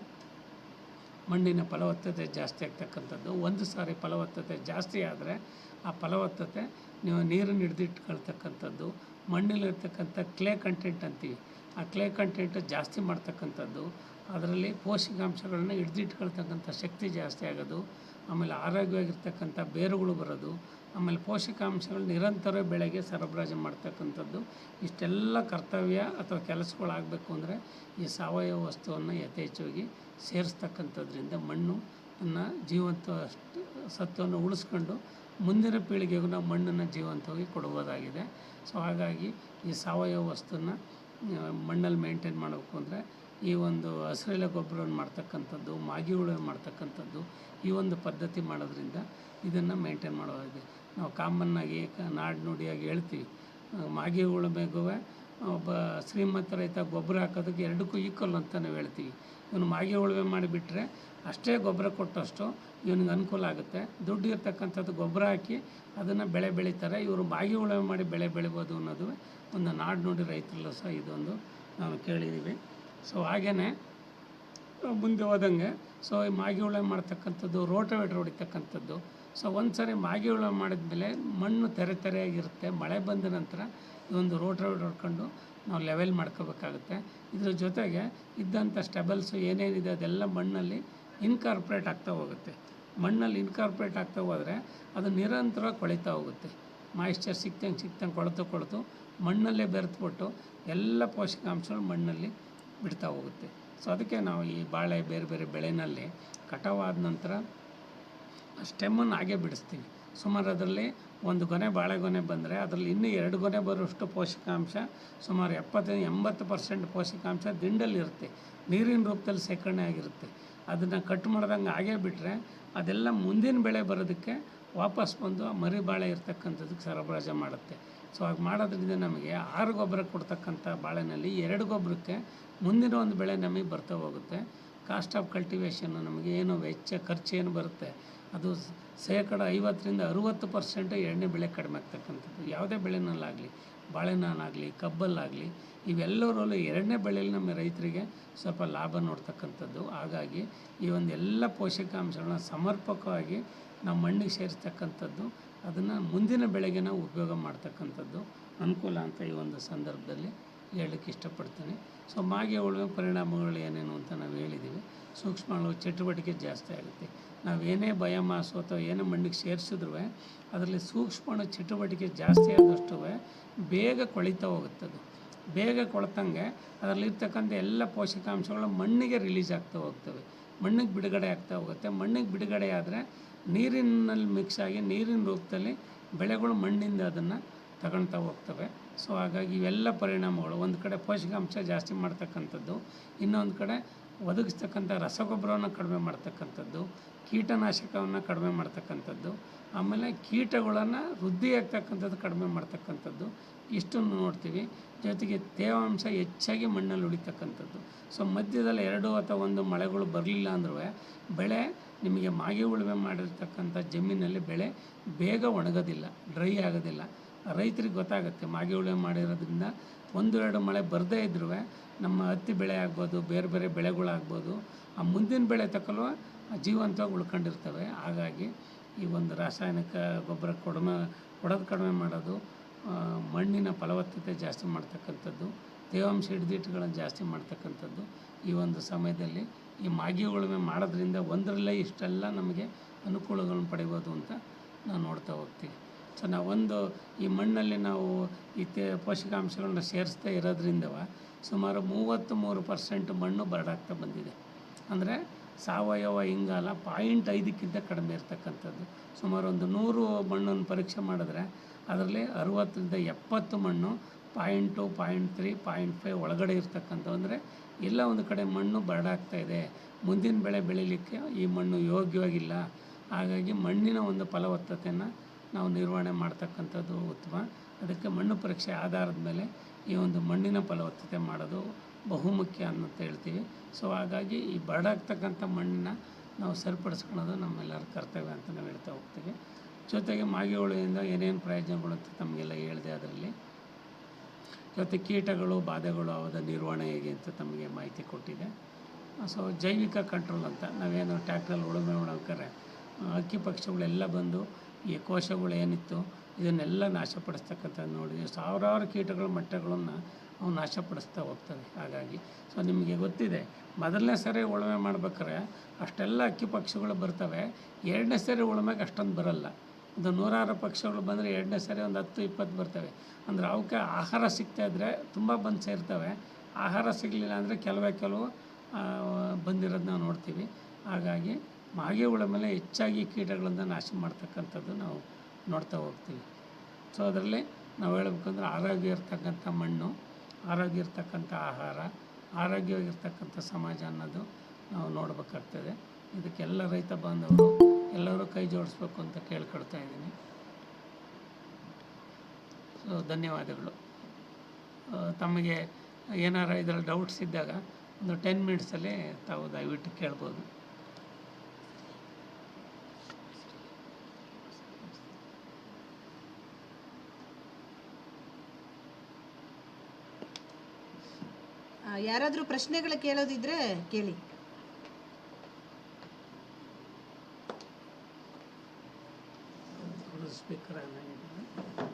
S1: ಮಣ್ಣಿನ ಫಲವತ್ತತೆ ಜಾಸ್ತಿ ಆಗ್ತಕ್ಕಂಥದ್ದು. ಒಂದು ಸಾರಿ ಫಲವತ್ತತೆ ಜಾಸ್ತಿ ಆದರೆ ಆ ಫಲವತ್ತತೆ ನೀವು ನೀರನ್ನು ಹಿಡಿದಿಟ್ಕೊಳ್ತಕ್ಕಂಥದ್ದು. ಮಣ್ಣಲ್ಲಿರ್ತಕ್ಕಂಥ ಕ್ಲೇ ಕಂಟೆಂಟ್ ಅಂತೀವಿ. ಆ ಕ್ಲೇ ಕಂಟೆಂಟ್ ಜಾಸ್ತಿ ಮಾಡ್ತಕ್ಕಂಥದ್ದು, ಅದರಲ್ಲಿ ಪೋಷಕಾಂಶಗಳನ್ನ ಹಿಡಿದಿಟ್ಕೊಳ್ತಕ್ಕಂಥ ಶಕ್ತಿ ಜಾಸ್ತಿ ಆಗೋದು, ಆಮೇಲೆ ಆರೋಗ್ಯವಾಗಿರ್ತಕ್ಕಂಥ ಬೇರುಗಳು ಬರೋದು, ಆಮೇಲೆ ಪೋಷಕಾಂಶಗಳು ನಿರಂತರ ಬೆಳೆಗೆ ಸರಬರಾಜು ಮಾಡ್ತಕ್ಕಂಥದ್ದು. ಇಷ್ಟೆಲ್ಲ ಕರ್ತವ್ಯ ಅಥವಾ ಕೆಲಸಗಳಾಗಬೇಕು ಅಂದರೆ ಈ ಸಾವಯವ ವಸ್ತುವನ್ನು ಯಥೇಚ್ಛವಾಗಿ ಸೇರಿಸ್ತಕ್ಕಂಥದ್ರಿಂದ ಮಣ್ಣು ತನ್ನ ಜೀವಂತ ಸತ್ವವನ್ನು ಉಳಿಸ್ಕೊಂಡು ಮುಂದಿನ ಪೀಳಿಗೆಗೂ ನಾವು ಮಣ್ಣನ್ನು ಜೀವಂತವಾಗಿ ಕೊಡ್ಬೋದಾಗಿದೆ ಸೊ ಹಾಗಾಗಿ ಈ ಸಾವಯವ ವಸ್ತುನ ಮಣ್ಣಲ್ಲಿ ಮೇಂಟೈನ್ ಮಾಡಬೇಕು ಅಂದರೆ ಈ ಒಂದು ಹಸಿರೆಲೆ ಗೊಬ್ಬರವನ್ನು ಮಾಡ್ತಕ್ಕಂಥದ್ದು, ಮಾಗಿ ಹುಳ ಮಾಡ್ತಕ್ಕಂಥದ್ದು ಈ ಒಂದು ಪದ್ಧತಿ ಮಾಡೋದ್ರಿಂದ ಇದನ್ನು ಮೇಂಟೈನ್ ಮಾಡೋದಾಗಿದೆ ನಾವು ಕಾಮನ್ನಾಗಿ ನಾಡು ನುಡಿಯಾಗಿ ಹೇಳ್ತೀವಿ. ಮಾಗಿ ಹುಳ ಉಳುಮೆಗೂ ಒಬ್ಬ ಶ್ರೀಮಂತ ರೈತ ಗೊಬ್ಬರ ಹಾಕೋದಕ್ಕೆ ಎರಡಕ್ಕೂ ಈಕ್ವಲ್ ಅಂತ ನಾವು ಹೇಳ್ತೀವಿ. ಇವನು ಮಾಗಿ ಉಳುಮೆ ಮಾಡಿಬಿಟ್ರೆ ಅಷ್ಟೇ ಗೊಬ್ಬರ ಕೊಟ್ಟಷ್ಟು ಇವನಿಗೆ ಅನುಕೂಲ ಆಗುತ್ತೆ. ದುಡ್ಡು ಇರ್ತಕ್ಕಂಥದ್ದು ಗೊಬ್ಬರ ಹಾಕಿ ಅದನ್ನು ಬೆಳೆ ಬೆಳೀತಾರೆ. ಇವರು ಮಾಗಿ ಉಳುಮೆ ಮಾಡಿ ಬೆಳೆ ಬೆಳಿಬೋದು ಅನ್ನೋದು ಒಂದು ನಾಡು ನುಡಿ ರೈತರಲ್ಲೂ ಸಹ ಇದೊಂದು ನಾವು ಕೇಳಿದ್ದೀವಿ ಸೊ ಹಾಗೆಯೇ ಮುಂದೆ ಹೋದಂಗೆ ಸೊ ಈ ಮಾಗಿ ಉಳುಮೆ ಮಾಡ್ತಕ್ಕಂಥದ್ದು, ರೋಟೋವೇಟ್ರ್ ಹೊಡಿತಕ್ಕಂಥದ್ದು ಸೊ ಒಂದು ಸರಿ ಮಾಗಿ ಉಳುಮೆ ಮಾಡಿದ್ಮೇಲೆ ಮಣ್ಣು ತೆರೆ ತೆರೆಯಾಗಿರುತ್ತೆ. ಮಳೆ ಬಂದ ನಂತರ ಇದೊಂದು ರೋಟೋವೇಟ್ರ್ ಹೊಡ್ಕೊಂಡು ನಾವು ಲೆವೆಲ್ ಮಾಡ್ಕೋಬೇಕಾಗುತ್ತೆ. ಇದ್ರ ಜೊತೆಗೆ ಇದ್ದಂಥ ಸ್ಟೆಬಲ್ಸು ಏನೇನಿದೆ ಅದೆಲ್ಲ ಮಣ್ಣಲ್ಲಿ ಇನ್ಕಾರ್ಪೊರೇಟ್ ಆಗ್ತಾ ಹೋಗುತ್ತೆ. ಮಣ್ಣಲ್ಲಿ ಇನ್ಕಾರ್ಪ್ರೇಟ್ ಆಗ್ತಾ ಹೋದರೆ ಅದು ನಿರಂತರ ಕೊಳಿತಾ ಹೋಗುತ್ತೆ. ಮಾಯಿಶ್ಚರ್ ಸಿಕ್ತಂಗೆ ಸಿಕ್ತಂಗೆ ಕೊಳೆತು ಕೊಳೆತು ಮಣ್ಣಲ್ಲೇ ಬೆರೆತ್ಬಿಟ್ಟು ಎಲ್ಲ ಪೋಷಕಾಂಶಗಳು ಮಣ್ಣಲ್ಲಿ ಬಿಡ್ತಾ ಹೋಗುತ್ತೆ. ಸೊ ಅದಕ್ಕೆ ನಾವು ಈ ಬಾಳೆ ಬೇರೆ ಬೇರೆ ಬೆಳೆನಲ್ಲಿ ಕಟಾವಾದ ನಂತರ ಸ್ಟೆಮ್ಮನ್ನು ಹಾಗೆ ಬಿಡಿಸ್ತೀವಿ. ಸುಮಾರು ಅದರಲ್ಲಿ ಒಂದು ಗೊನೆ ಬಾಳೆಗೊನೆ ಬಂದರೆ ಅದರಲ್ಲಿ ಇನ್ನೂ ಎರಡು ಗೊನೆ ಬರುವಷ್ಟು ಪೋಷಕಾಂಶ ಸುಮಾರು ಎಪ್ಪತ್ತೈದು ಎಂಬತ್ತು ಪರ್ಸೆಂಟ್ ಪೋಷಕಾಂಶ ದಿಂಡಲ್ಲಿರುತ್ತೆ ನೀರಿನ ರೂಪದಲ್ಲಿ ಶೇಖರಣೆ ಆಗಿರುತ್ತೆ. ಅದನ್ನು ಕಟ್ ಮಾಡ್ದಂಗೆ ಆಗೇ ಬಿಟ್ಟರೆ ಅದೆಲ್ಲ ಮುಂದಿನ ಬೆಳೆ ಬರೋದಕ್ಕೆ ವಾಪಸ್ ಬಂದು ಆ ಮರಿ ಬಾಳೆ ಇರ್ತಕ್ಕಂಥದ್ದಕ್ಕೆ ಸರಬರಾಜು ಮಾಡುತ್ತೆ. ಸೊ ಹಾಗೆ ಮಾಡೋದ್ರಿಂದ ನಮಗೆ ಆರು ಗೊಬ್ಬರ ಕೊಡ್ತಕ್ಕಂಥ ಬಾಳೆನಲ್ಲಿ ಎರಡು ಗೊಬ್ಬರಕ್ಕೆ ಮುಂದಿನ ಒಂದು ಬೆಳೆ ನಮಗೆ ಬರ್ತಾ ಹೋಗುತ್ತೆ. ಕಾಸ್ಟ್ ಆಫ್ ಕಲ್ಟಿವೇಷನ್ನು ನಮಗೆ ಏನು ವೆಚ್ಚ, ಖರ್ಚು ಏನು ಬರುತ್ತೆ? ಅದು ಶೇಕಡ ಐವತ್ತರಿಂದ ಅರುವತ್ತು ಪರ್ಸೆಂಟ್ ಎಣ್ಣೆ ಬೆಳೆ ಕಡಿಮೆ ಆಗ್ತಕ್ಕಂಥದ್ದು. ಯಾವುದೇ ಬೆಳೆನಲ್ಲಾಗಲಿ. ಬಾಳೆನಾನಾಗಲಿ, ಕಬ್ಬಲ್ಲಾಗಲಿ, ಇವೆಲ್ಲರಲ್ಲೂ ಎರಡನೇ ಬೆಳೆಯಲ್ಲಿ ನಮ್ಮ ರೈತರಿಗೆ ಸ್ವಲ್ಪ ಲಾಭ ನೋಡ್ತಕ್ಕಂಥದ್ದು. ಹಾಗಾಗಿ ಈ ಒಂದು ಎಲ್ಲ ಪೋಷಕಾಂಶಗಳನ್ನ ಸಮರ್ಪಕವಾಗಿ ನಮ್ಮ ಮಣ್ಣಿಗೆ ಸೇರಿಸ್ತಕ್ಕಂಥದ್ದು, ಅದನ್ನು ಮುಂದಿನ ಬೆಳೆಗೆ ನಾವು ಉಪಯೋಗ ಮಾಡ್ತಕ್ಕಂಥದ್ದು ಅನುಕೂಲ ಅಂತ ಈ ಒಂದು ಸಂದರ್ಭದಲ್ಲಿ ಹೇಳಲಿಕ್ಕೆ ಇಷ್ಟಪಡ್ತೀನಿ. ಸೊ, ಮಾಗೆ ಉಳುಮೆ ಪರಿಣಾಮಗಳು ಏನೇನು ಅಂತ ನಾವು ಹೇಳಿದ್ದೀವಿ. ಸೂಕ್ಷ್ಮಗಳು ಚಟುವಟಿಕೆ ಜಾಸ್ತಿ ಆಗುತ್ತೆ. ನಾವು ಏನೇ ಮಾಸು ಅಥವಾ ಏನೇ ಮಣ್ಣಿಗೆ ಸೇರಿಸಿದ್ರು ಅದರಲ್ಲಿ ಸೂಕ್ಷ್ಮಣ ಚಟುವಟಿಕೆ ಜಾಸ್ತಿ ಆದಷ್ಟು ಬೇಗ ಕೊಳಿತಾ ಹೋಗುತ್ತದು. ಬೇಗ ಕೊಳ್ತಂಗೆ ಅದರಲ್ಲಿರ್ತಕ್ಕಂಥ ಎಲ್ಲ ಪೋಷಕಾಂಶಗಳು ಮಣ್ಣಿಗೆ ರಿಲೀಸ್ ಆಗ್ತಾ ಹೋಗ್ತವೆ. ಮಣ್ಣಿಗೆ ಬಿಡುಗಡೆ ಆಗ್ತಾ ಹೋಗುತ್ತೆ. ಮಣ್ಣಿಗೆ ಬಿಡುಗಡೆ ಆದರೆ ನೀರಿನಲ್ಲಿ ಮಿಕ್ಸ್ ಆಗಿ ನೀರಿನ ರೂಪದಲ್ಲಿ ಬೆಳೆಗಳು ಮಣ್ಣಿಂದ ಅದನ್ನು ತಗೊಳ್ತಾ ಹೋಗ್ತವೆ. ಸೊ ಹಾಗಾಗಿ ಇವೆಲ್ಲ ಪರಿಣಾಮಗಳು. ಒಂದು ಕಡೆ ಪೋಷಕಾಂಶ ಜಾಸ್ತಿ ಮಾಡ್ತಕ್ಕಂಥದ್ದು, ಇನ್ನೊಂದು ಕಡೆ ಒದಗಿಸ್ತಕ್ಕಂಥ ರಸಗೊಬ್ಬರವನ್ನು ಕಡಿಮೆ ಮಾಡ್ತಕ್ಕಂಥದ್ದು, ಕೀಟನಾಶಕವನ್ನು ಕಡಿಮೆ ಮಾಡ್ತಕ್ಕಂಥದ್ದು, ಆಮೇಲೆ ಕೀಟಗಳನ್ನು ವೃದ್ಧಿ ಆಗ್ತಕ್ಕಂಥದ್ದು ಕಡಿಮೆ ಮಾಡ್ತಕ್ಕಂಥದ್ದು, ಇಷ್ಟನ್ನು ನೋಡ್ತೀವಿ. ಜೊತೆಗೆ ತೇವಾಂಶ ಹೆಚ್ಚಾಗಿ ಮಣ್ಣಲ್ಲಿ ಉಳಿತಕ್ಕಂಥದ್ದು. ಸೊ, ಮಧ್ಯದಲ್ಲಿ ಎರಡು ಅಥವಾ ಒಂದು ಮಳೆಗಳು ಬರಲಿಲ್ಲ ಅಂದ್ರೂ ಬೆಳೆ ನಿಮಗೆ ಮಾಗಿ ಉಳುಮೆ ಮಾಡಿರ್ತಕ್ಕಂಥ ಜಮೀನಲ್ಲಿ ಬೆಳೆ ಬೇಗ ಒಣಗೋದಿಲ್ಲ, ಡ್ರೈ ಆಗೋದಿಲ್ಲ. ರೈತರಿಗೆ ಗೊತ್ತಾಗುತ್ತೆ. ಮಾಗಿ ಉಳುಮೆ ಮಾಡಿರೋದ್ರಿಂದ ಒಂದು ಎರಡು ಮಳೆ ಬರದೇ ಇದ್ರೂ ನಮ್ಮ ಹತ್ತಿ ಬೆಳೆ ಆಗ್ಬೋದು, ಬೇರೆ ಬೇರೆ ಬೆಳೆಗಳಾಗ್ಬೋದು, ಆ ಮುಂದಿನ ಬೆಳೆ ತಕ್ಕಲು ಜೀವಂತವಾಗಿ ಉಳ್ಕೊಂಡಿರ್ತವೆ. ಹಾಗಾಗಿ ಈ ಒಂದು ರಾಸಾಯನಿಕ ಗೊಬ್ಬರ ಕಡಿಮೆ, ಕೊಡೋದು ಕಡಿಮೆ ಮಾಡೋದು ಮಣ್ಣಿನ ಫಲವತ್ತತೆ ಜಾಸ್ತಿ ಮಾಡ್ತಕ್ಕಂಥದ್ದು, ತೇವಾಂಶ ಹಿಡಿದಿಟ್ಟುಗಳನ್ನು ಜಾಸ್ತಿ ಮಾಡ್ತಕ್ಕಂಥದ್ದು ಈ ಒಂದು ಸಮಯದಲ್ಲಿ ಈ ಮಾಗಿ ಉಳುಮೆ ಮಾಡೋದ್ರಿಂದ ಒಂದರಲ್ಲೇ ಇಷ್ಟೆಲ್ಲ ನಮಗೆ ಅನುಕೂಲಗಳನ್ನು ಪಡಿಬೋದು ಅಂತ ನಾವು ನೋಡ್ತಾ ಹೋಗ್ತೀವಿ ಸೊ ಒಂದು ಈ ಮಣ್ಣಲ್ಲಿ ನಾವು ಈ ಪೋಷಕಾಂಶಗಳನ್ನ ಸೇರಿಸ್ತಾ ಇರೋದ್ರಿಂದ ಸುಮಾರು ಮೂವತ್ತು ಮೂರು ಪರ್ಸೆಂಟ್ ಮಣ್ಣು ಬರಡಾಗ್ತಾ ಬಂದಿದೆ. ಅಂದರೆ ಸಾವಯವ ಇಂಗಾಲ ಪಾಯಿಂಟ್ ಐದಕ್ಕಿಂತ ಕಡಿಮೆ ಇರ್ತಕ್ಕಂಥದ್ದು. ಸುಮಾರು ಒಂದು ನೂರು ಮಣ್ಣನ್ನು ಪರೀಕ್ಷೆ ಮಾಡಿದ್ರೆ ಅದರಲ್ಲಿ ಅರುವತ್ತರಿಂದ ಎಪ್ಪತ್ತು ಮಣ್ಣು point point three, point five ಒಳಗಡೆ ಇರ್ತಕ್ಕಂಥ ಅಂದರೆ ಎಲ್ಲ ಒಂದು ಕಡೆ ಮಣ್ಣು ಬರಡಾಗ್ತಾ ಇದೆ. ಮುಂದಿನ ಬೆಳೆ ಬೆಳೀಲಿಕ್ಕೆ ಈ ಮಣ್ಣು ಯೋಗ್ಯವಾಗಿಲ್ಲ. ಹಾಗಾಗಿ ಮಣ್ಣಿನ ಒಂದು ಫಲವತ್ತತೆಯನ್ನು ನಾವು ನಿರ್ವಹಣೆ ಮಾಡ್ತಕ್ಕಂಥದ್ದು ಉತ್ತಮ. ಅದಕ್ಕೆ ಮಣ್ಣು ಪರೀಕ್ಷೆ ಆಧಾರದ ಮೇಲೆ ಈ ಒಂದು ಮಣ್ಣಿನ ಫಲವತ್ತತೆ ಮಾಡೋದು ಬಹುಮುಖ್ಯ ಅನ್ನಂತ ಹೇಳ್ತೀವಿ. ಸೊ ಹಾಗಾಗಿ ಈ ಬರಡಾಗ್ತಕ್ಕಂಥ ಮಣ್ಣನ್ನ ನಾವು ಸರಿಪಡಿಸ್ಕೊಳ್ಳೋದು ನಮ್ಮೆಲ್ಲರ ಕರ್ತವ್ಯ ಅಂತ ನಾವು ಹೇಳ್ತಾ ಹೋಗ್ತೀವಿ. ಜೊತೆಗೆ ಮಾಗಿ ಹೋಳಿಯಿಂದ ಏನೇನು ಪ್ರಯೋಜನಗಳು ಅಂತ ತಮಗೆಲ್ಲ ಹೇಳಿದೆ ಅದರಲ್ಲಿ. ಜೊತೆ ಕೀಟಗಳು, ಬಾಧೆಗಳು, ಅವದ ನಿರ್ವಹಣೆ ಹೇಗೆ ಅಂತ ತಮಗೆ ಮಾಹಿತಿ ಕೊಟ್ಟಿದೆ. ಸೊ ಜೈವಿಕ ಕಂಟ್ರೋಲ್ ಅಂತ ನಾವೇನು ಟ್ಯಾಕ್ಟ್ರಲ್ಲಿ ಉಳುಮೆ ಮಾಡ್ಬೇಕಾದ್ರೆ ಹಕ್ಕಿ ಪಕ್ಷಿಗಳೆಲ್ಲ ಬಂದು ಈ ಕೋಶಗಳು ಏನಿತ್ತು, ಇದನ್ನೆಲ್ಲ ನಾಶಪಡಿಸ್ತಕ್ಕಂಥದ್ದು ನೋಡಿದ್ವಿ ಸಾವಿರಾರು ಕೀಟಗಳ, ಮಟ್ಟಗಳನ್ನು ಅವು ನಾಶಪಡಿಸ್ತಾ ಹೋಗ್ತವೆ. ಹಾಗಾಗಿ ಸೊ ನಿಮಗೆ ಗೊತ್ತಿದೆ, ಮೊದಲನೇ ಸರಿ ಉಳುಮೆ ಮಾಡ್ಬೇಕಾದ್ರೆ ಅಷ್ಟೆಲ್ಲ ಅಕ್ಕಿ ಪಕ್ಷಿಗಳು ಬರ್ತವೆ, ಎರಡನೇ ಸರಿ ಉಳುಮೆಗೆ ಅಷ್ಟೊಂದು ಬರಲ್ಲ. ಒಂದು ನೂರಾರು ಪಕ್ಷಗಳು ಬಂದರೆ ಎರಡನೇ ಸರಿ ಒಂದು ಹತ್ತು, ಇಪ್ಪತ್ತು ಬರ್ತವೆ. ಅಂದರೆ ಅವಕ್ಕೆ ಆಹಾರ ಸಿಗ್ತಾ ಇದ್ದರೆ ತುಂಬ ಬಂದು ಸೇರ್ತವೆ. ಆಹಾರ ಸಿಗಲಿಲ್ಲ ಅಂದರೆ ಕೆಲವೇ ಕೆಲವು ಬಂದಿರೋದನ್ನ ಬಂದಿರೋದು ನಾವು ನೋಡ್ತೀವಿ. ಹಾಗಾಗಿ ಮಾಗೆ ಮೇಲೆ ಹೆಚ್ಚಾಗಿ ಕೀಟಗಳನ್ನು ನಾಶ ಮಾಡ್ತಕ್ಕಂಥದ್ದು ನಾವು ನೋಡ್ತಾ ಹೋಗ್ತೀವಿ. ಸೊ ಅದರಲ್ಲಿ ನಾವು ಹೇಳ್ಬೇಕಂದ್ರೆ ಆರೋಗ್ಯ ಇರ್ತಕ್ಕಂಥ ಮಣ್ಣು, ಆರೋಗ್ಯ ಇರ್ತಕ್ಕಂಥ ಆಹಾರ, ಆರೋಗ್ಯವಾಗಿರ್ತಕ್ಕಂಥ ಸಮಾಜ ಅನ್ನೋದು ನಾವು ನೋಡಬೇಕಾಗ್ತದೆ. ಇದಕ್ಕೆಲ್ಲ ರೈತ ಬಾಂಧವರು ಎಲ್ಲರೂ ಕೈ ಜೋಡಿಸ್ಬೇಕು ಅಂತ ಕೇಳ್ಕೊಳ್ತಾ ಇದ್ದೀನಿ. ಸೊ ಧನ್ಯವಾದಗಳು. ತಮಗೆ ಏನಾರ ಇದರಲ್ಲಿ ಡೌಟ್ಸ್ ಇದ್ದಾಗ ಒಂದು ಟೆನ್ ಮಿನಿಟ್ಸಲ್ಲಿ ತಾವು ದಯವಿಟ್ಟು ಕೇಳ್ಬೋದು.
S2: ಯಾರಾದರೂ ಪ್ರಶ್ನೆಗಳು ಕೇಳೋದಿದ್ರೆ ಕೇಳಿ.
S1: ಸ್ಪೀಕರ್